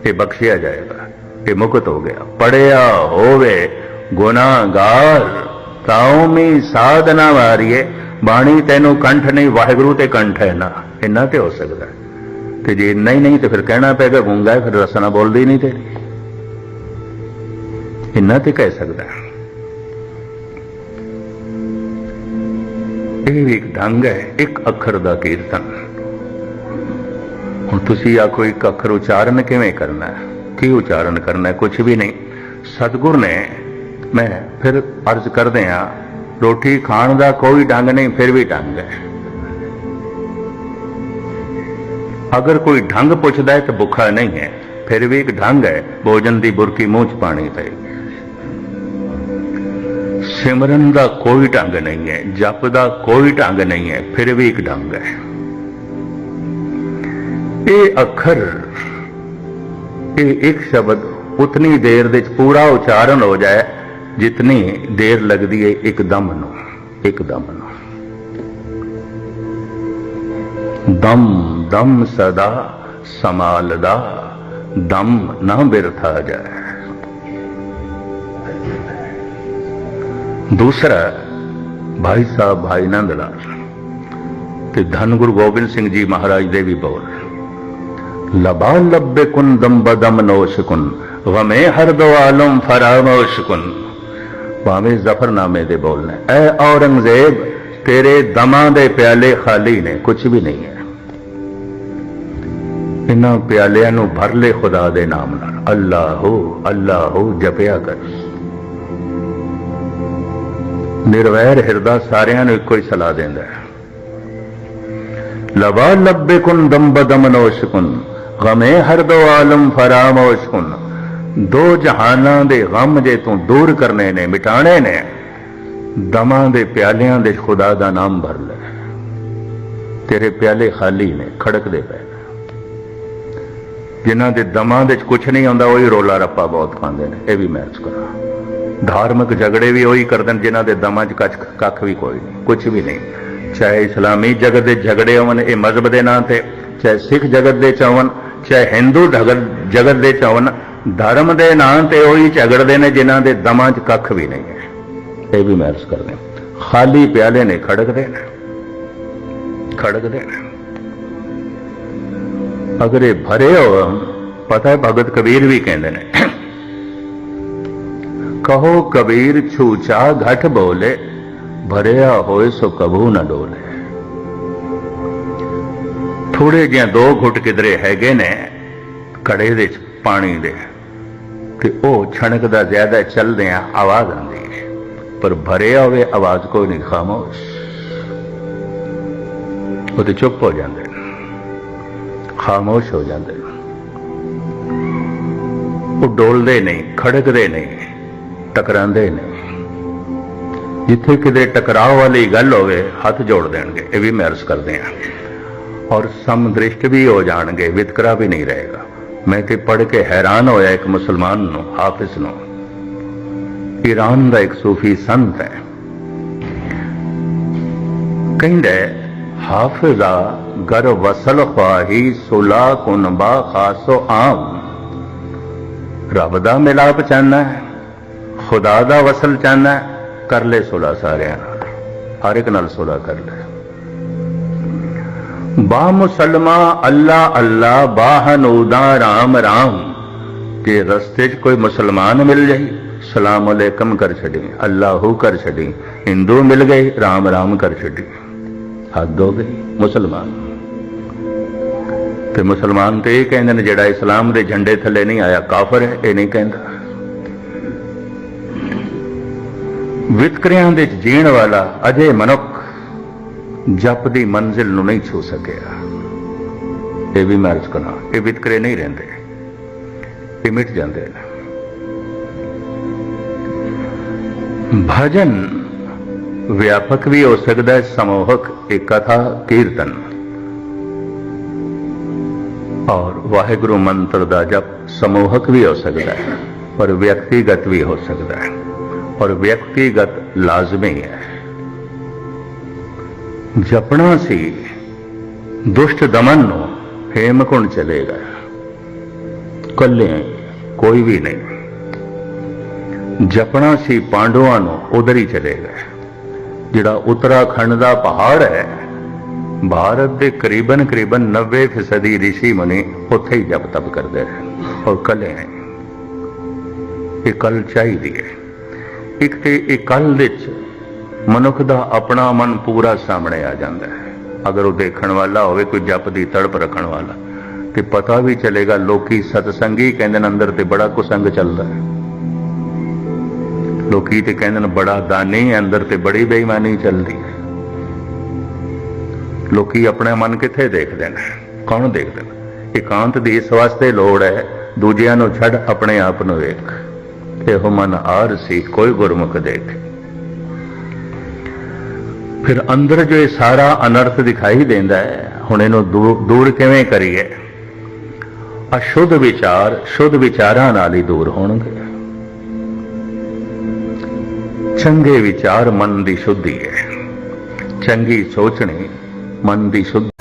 ਇਹ ਬਖਸ਼ਿਆ ਜਾਏਗਾ। ਇਹ ਮੁਕਤ ਹੋ ਗਿਆ। ਪੜਿਆ ਹੋਵੇ ਗੁਨਾਹਗਾਰ ਤਾਉਮੀ ਸਾਧਨਾ ਵਾਰੀਏ। ਬਾਣੀ ਤੈਨੂੰ ਕੰਠ ਨਹੀਂ, ਵਾਹਿਗੁਰੂ ਤੇ ਕੰਠ ਹੈ ਨਾ। ਇੰਨਾ ਤੇ ਹੋ ਸਕਦਾ ਹੈ। ਤੇ ਜੇ ਨਹੀਂ ਨਹੀਂ ਤੇ ਫਿਰ ਕਹਿਣਾ ਪਏਗਾ ਗੂੰਗਾ ਹੈ, ਫਿਰ ਰਸਨਾ ਬੋਲਦੀ ਨਹੀਂ ਤੇਰੀ। ਇੰਨਾ ਤੇ ਕਹਿ ਸਕਦਾ ਇਹ ਵੀ ਇੱਕ ਢੰਗ ਹੈ ਇੱਕ ਅੱਖਰ ਦਾ ਕੀਰਤਨ। ਹੁਣ ਤੁਸੀਂ ਆਖੋ ਇੱਕ ਅੱਖਰ ਉਚਾਰਨ ਕਿਵੇਂ ਕਰਨਾ ਹੈ? ਕੀ ਉਚਾਰਨ ਕਰਨਾ ਹੈ? ਕੁਝ ਵੀ ਨਹੀਂ। ਸਤਿਗੁਰ ਨੇ ਮੈਂ ਫਿਰ ਅਰਜ਼ ਕਰਦੇ ਆ ਰੋਟੀ ਖਾਣ ਦਾ ਕੋਈ ਢੰਗ ਨਹੀਂ ਫਿਰ ਵੀ ਢੰਗ ਹੈ। ਅਗਰ ਕੋਈ ਢੰਗ ਪੁੱਛਦਾ ਹੈ ਤਾਂ ਭੁੱਖਾ ਨਹੀਂ ਹੈ, ਫਿਰ ਵੀ ਇੱਕ ਢੰਗ ਹੈ, ਭੋਜਨ ਦੀ ਬੁਰਕੀ ਮੂੰਹ ਚ ਪਾਣੀ ਪਏਗੀ ਸਿਮਰਨ ਦਾ ਕੋਈ ਢੰਗ ਨਹੀਂ ਹੈ, ਜਪ ਦਾ ਕੋਈ ਢੰਗ ਨਹੀਂ ਹੈ, ਫਿਰ ਵੀ ਇੱਕ ਢੰਗ ਹੈ। ਇਹ ਅੱਖਰ, ਇਹ ਇੱਕ ਸ਼ਬਦ ਉਤਨੀ ਦੇਰ ਦੇ ਵਿੱਚ ਪੂਰਾ ਉਚਾਰਨ ਹੋ ਜਾਏ, ਜਿਤਨੀ ਦੇਰ ਲੱਗਦੀ ਹੈ ਇੱਕ ਦਮ ਨੂੰ, ਇੱਕ ਦਮ ਨੂੰ। ਦਮ। ਦਮ ਸਦਾ ਸਮਾਲਦਾ, ਦਮ ਨਾ ਬਿਰਥਾ ਜਾਏ। ਦੂਸਰਾ, ਭਾਈ ਸਾਹਿਬ, ਭਾਈ ਨੰਦ ਲਾਲ ਤੇ ਧੰਨ ਗੁਰੂ ਗੋਬਿੰਦ ਸਿੰਘ ਜੀ ਮਹਾਰਾਜ ਦੇ ਵੀ ਬੋਲ। ਲਬਾ ਲੱਬੇ ਕੁਨ ਦਮ ਬਦਮ ਨੋਸ਼ ਕੁਨ, ਵਮੇ ਹਰ ਦੋ ਆਲਮ ਫਰਾਮੋਸ਼ ਕੁਨ। ਭਾਵੇਂ ਜ਼ਫਰਨਾਮੇ ਦੇ ਬੋਲ ਨੇ, ਐ ਔਰੰਗਜ਼ੇਬ ਤੇਰੇ ਦਮਾਂ ਦੇ ਪਿਆਲੇ ਖਾਲੀ ਨੇ ਕੁਝ ਵੀ ਨਹੀਂ ਹੈ। ਇਹਨਾਂ ਪਿਆਲਿਆਂ ਨੂੰ ਭਰ ਲੈ ਖੁਦਾ ਦੇ ਨਾਮ ਨਾਲ। ਅੱਲਾਹੂ ਅੱਲਾਹੂ, ਜਪਿਆ ਕਰ। ਨਿਰਵੈਰ ਹਿਰਦਾ ਸਾਰਿਆਂ ਨੂੰ ਇੱਕੋ ਹੀ ਸਲਾਹ ਦਿੰਦਾ ਹੈ। ਲਵਾ ਲੱਬੇ ਕੁਨ ਦਮ ਬਦਮ ਨੋਸ਼ ਗਮੇ ਹਰ ਦੋ ਆਲਮ ਫਰਾਮੋਸ਼ ਕੁਨ ਦੋ ਜਹਾਨਾਂ ਦੇ ਗਮ ਜੇ ਤੂੰ ਦੂਰ ਕਰਨੇ ਨੇ ਮਿਟਾਣੇ ਨੇ, ਦਮਾਂ ਦੇ ਪਿਆਲਿਆਂ ਦੇ ਖੁਦਾ ਦਾ ਨਾਮ ਭਰ ਲੈ। ਤੇਰੇ ਪਿਆਲੇ ਖਾਲੀ ਨੇ, ਖੜਕਦੇ ਪਏ। ਜਿਨ੍ਹਾਂ ਦੇ ਦਮਾਂ ਦੇ ਕੁਝ ਨਹੀਂ ਆਉਂਦਾ, ਉਹੀ ਰੋਲਾ ਰੱਪਾ ਬਹੁਤ ਖਾਂਦੇ ਨੇ। ਇਹ ਵੀ ਮੈਚ ਕਰਾਂ। ਧਾਰਮਿਕ ਝਗੜੇ ਵੀ ਉਹੀ ਕਰਦੇ ਨੇ ਜਿਨ੍ਹਾਂ ਦੇ ਦਮਾਂ 'ਚ ਕੱਖ ਕੱਖ ਵੀ ਕੋਈ ਨਹੀਂ ਕੁਝ ਵੀ ਨਹੀਂ। ਚਾਹੇ ਇਸਲਾਮੀ ਜਗਤ ਦੇ ਝਗੜੇ ਹੋਣ, ਇਹ ਮਜ਼ਹਬ ਦੇ ਨਾਂ ਤੇ, ਚਾਹੇ ਸਿੱਖ ਜਗਤ ਦੇ ਚ ਹੋਣ, ਚਾਹੇ ਹਿੰਦੂ ਜਗਤ ਦੇ ਚ ਹੋਣ, ਧਰਮ ਦੇ ਨਾਂ ਤੇ ਉਹੀ ਝਗੜਦੇ ਨੇ, ਜਿਨ੍ਹਾਂ ਦੇ ਦਮਾਂ 'ਚ ਕੱਖ ਵੀ ਨਹੀਂ ਹੈ। ਇਹ ਵੀ ਮੈਂ ਅਰਜ਼ ਕਰਦੇ ਖਾਲੀ ਪਿਆਲੇ ਨੇ ਖੜਕਦੇ ਨੇ। ਖੜਕਦੇ ਨੇ। ਅਗਰ ਇਹ ਭਰੇ ਹੋ, ਪਤਾ ਹੈ ਭਗਤ ਕਬੀਰ ਵੀ ਕਹਿੰਦੇ ਨੇ। ਕਹੋ ਕਬੀਰ ਛੂਚਾ ਘਟ ਬੋਲੇ, ਭਰਿਆ ਹੋਏ ਸੋ ਕਬੂ ਨਾ ਡੋਲੇ। ਥੋੜੇ ਜਿਹਾ ਦੋ ਘੁੱਟ ਕਿਧਰੇ ਹੈਗੇ ਨੇ ਕੜੇ ਦੇ ਪਾਣੀ ਦੇ। ਤੇ ਉਹ ਛਣਕਦਾ ਜ਼ਿਆਦਾ ਚੱਲਦੇ ਆ, ਆਵਾਜ਼ ਆਉਂਦੀ ਹੈ ਪਰ ਭਰਿਆ ਹੋਵੇ ਆਵਾਜ਼ ਕੋਈ ਨਹੀਂ, ਖਾਮੋਸ਼। ਉਹ ਤੇ ਚੁੱਪ ਹੋ ਜਾਂਦੇ ਖਾਮੋਸ਼ ਹੋ ਜਾਂਦੇ ਨੇ। ਉਹ ਡੋਲਦੇ ਨਹੀਂ ਖੜਕਦੇ ਨਹੀਂ ਟਕਰਾਉਂਦੇ ਨੇ। ਜਿੱਥੇ ਕਿਤੇ ਟਕਰਾਅ ਵਾਲੀ ਗੱਲ ਹੋਵੇ, ਹੱਥ ਜੋੜ ਦੇਣਗੇ। ਇਹ ਵੀ ਮੈਂ ਅਰਜ਼ ਕਰਦੇ ਹਾਂ। ਔਰ ਸਮਦ੍ਰਿਸ਼ਟ ਵੀ ਹੋ ਜਾਣਗੇ, ਵਿਤਕਰਾ ਵੀ ਨਹੀਂ ਰਹੇਗਾ। ਮੈਂ ਤੇ ਪੜ੍ਹ ਕੇ ਹੈਰਾਨ ਹੋਇਆ ਇੱਕ ਮੁਸਲਮਾਨ ਨੂੰ, ਹਾਫਿਜ਼ ਨੂੰ ਈਰਾਨ ਦਾ ਇੱਕ ਸੂਫੀ ਸੰਤ ਹੈ। ਕਹਿੰਦਾ ਹਾਫਿਜ਼ਾ ਗਰ ਵਸਲ ਖਵਾਹੀ ਸੁਲਾ ਕੁਨ ਬਾ ਖਾਸੋ ਆਮ ਰੱਬ ਦਾ ਮਿਲਾਪ ਚਾਹਨਾ ਹੈ ਖੁਦਾ ਦਾ ਵਸਲ ਚਾਹਨਾ ਹੈ ਕਰ ਲੈ ਸੁਲਾ ਸਾਰਿਆਂ ਨਾਲ ਹਰ ਇੱਕ ਨਾਲ ਸੁਲਾ ਕਰ ਲੈ ਬਾ ਮੁਸਲਮਾ ਅੱਲਾ ਅੱਲਾ ਬਾਹਨੂਦਾ ਰਾਮ ਰਾਮ ਕਿ ਰਸਤੇ 'ਚ ਕੋਈ ਮੁਸਲਮਾਨ ਮਿਲ ਜਾਈ ਸਲਾਮ ਅਲੈਕਮ ਕਰ ਛੱਡੀ ਅੱਲਾਹੂ ਕਰ ਛੱਡੀ ਹਿੰਦੂ ਮਿਲ ਗਏ ਰਾਮ ਰਾਮ ਕਰ ਹੱਦ ਹੋ ਗਈ ਮੁਸਲਮਾਨ। ਤੇ ਮੁਸਲਮਾਨ ਤੇ ਇਹ ਕਹਿੰਦੇ ਨੇ, ਜਿਹੜਾ ਇਸਲਾਮ ਦੇ ਝੰਡੇ ਥੱਲੇ ਨਹੀਂ ਆਇਆ, ਕਾਫਰ ਹੈ, ਇਹ ਨਹੀਂ ਕਹਿੰਦਾ। ਵਿਤਕਰਿਆਂ ਦੇ ਜੀਣ ਵਾਲਾ ਅਜੇ ਮਨੁੱਖ ਜਪ ਦੀ ਮੰਜ਼ਿਲ ਨੂੰ ਨਹੀਂ ਛੂ ਸਕਿਆ। ਇਹ ਵੀ ਮੈਂ ਅਰਜ਼ ਕਰਾਂ ਇਹ ਵਿਤਕਰੇ ਨਹੀਂ ਰਹਿੰਦੇ। ਇਹ ਮਿਟ ਜਾਂਦੇ ਨੇ। ਭਜਨ ਵਿਆਪਕ ਵੀ ਹੋ ਸਕਦਾ ਹੈ। ਸਮੂਹਕ ਇੱਕ ਕਥਾ ਕੀਰਤਨ। ਔਰ ਵਾਹਿਗੁਰੂ ਮੰਤਰ ਦਾ ਜਪ ਸਮੂਹਕ ਵੀ ਹੋ ਸਕਦਾ ਹੈ, ਪਰ ਵਿਅਕਤੀਗਤ ਵੀ ਹੋ ਸਕਦਾ ਹੈ। ਔਰ ਵਿਅਕਤੀਗਤ ਲਾਜ਼ਮੀ ਹੈ। ਜਪਣਾ ਸੀ, ਦੁਸ਼ਟ ਦਮਨ ਨੂੰ ਹੇਮਕੁੰਡ ਚਲੇਗਾ ਕੱਲੇ ਕੋਈ ਵੀ ਨਹੀਂ। ਜਪਣਾ ਸੀ, ਪਾਂਡਵਾਂ ਨੂੰ ਉਧਰ ਹੀ ਚਲੇਗਾ ਜਿਹੜਾ ਉੱਤਰਾਖੰਡ ਦਾ ਪਹਾੜ ਹੈ, ਭਾਰਤ ਦੇ ਕਰੀਬਨ ਕਰੀਬਨ 90% ਫੀਸਦੀ ઋષਿ ਮੁਨੀ ਉੱਥੇ ਹੀ ਜਪ ਤਪ ਕਰਦੇ ਰਹੇ ਔਰ ਕੱਲੇ ਹੈ ਇਹ ਕਲ ਚਾਹੀਦੀ ਹੈ। ਇੱਕ ਤੇ ਇਹ ਕਲ ਵਿੱਚ ਮਨੁੱਖ ਦਾ ਆਪਣਾ ਮਨ ਪੂਰਾ ਸਾਹਮਣੇ ਆ ਜਾਂਦਾ ਹੈ। ਅਗਰ ਉਹ ਦੇਖਣ ਵਾਲਾ ਹੋਵੇ, ਕੋਈ ਜਪ ਦੀ ਤੜਪ ਰੱਖਣ ਵਾਲਾ, ਤੇ ਪਤਾ ਵੀ ਚਲੇਗਾ, ਲੋਕੀ ਸਤਸੰਗੀ ਕਹਿੰਦੇ ਨੇ, ਅੰਦਰ ਤੇ ਬੜਾ ਕੁਸੰਗ ਚੱਲਦਾ ਹੈ। ਲੋਕੀ ਤੇ ਕਹਿੰਦੇ ਨੇ ਬੜਾ ਦਾਨੀ ਹੈ, ਅੰਦਰ ਤੇ ਬੜੀ ਬੇਈਮਾਨੀ ਚੱਲਦੀ ਹੈ। ਲੋਕੀ ਆਪਣਾ ਮਨ ਕਿੱਥੇ ਦੇਖਦੇ ਨੇ? ਕੌਣ ਦੇਖਦੇ? ਨੇ ਇਕਾਂਤ ਦੀ ਇਸ ਵਾਸਤੇ ਲੋੜ ਹੈ, ਦੂਜਿਆਂ ਨੂੰ ਛੱਡ ਆਪਣੇ ਆਪ ਨੂੰ ਵੇਖ। ਇਹੋ ਮਨ ਆਰ ਸੀ, ਕੋਈ ਗੁਰਮੁਖ ਦੇਖ। ਫਿਰ ਅੰਦਰ ਜੋ ਇਹ ਸਾਰਾ ਅਨਰਥ ਦਿਖਾਈ ਦਿੰਦਾ ਹੈ, ਹੁਣ ਇਹਨੂੰ ਦੂਰ ਦੂਰ ਕਿਵੇਂ ਕਰੀਏ? ਅਸ਼ੁੱਧ ਵਿਚਾਰ, ਸ਼ੁੱਧ ਵਿਚਾਰਾਂ ਨਾਲ ਹੀ ਦੂਰ ਹੋਣਗੇ। ਚੰਗੇ ਵਿਚਾਰ ਮਨ ਦੀ ਸ਼ੁੱਧੀ ਹੈ। ਚੰਗੀ ਸੋਚਣੀ ਮਨ ਦੀ ਸ਼ੁੱਧੀ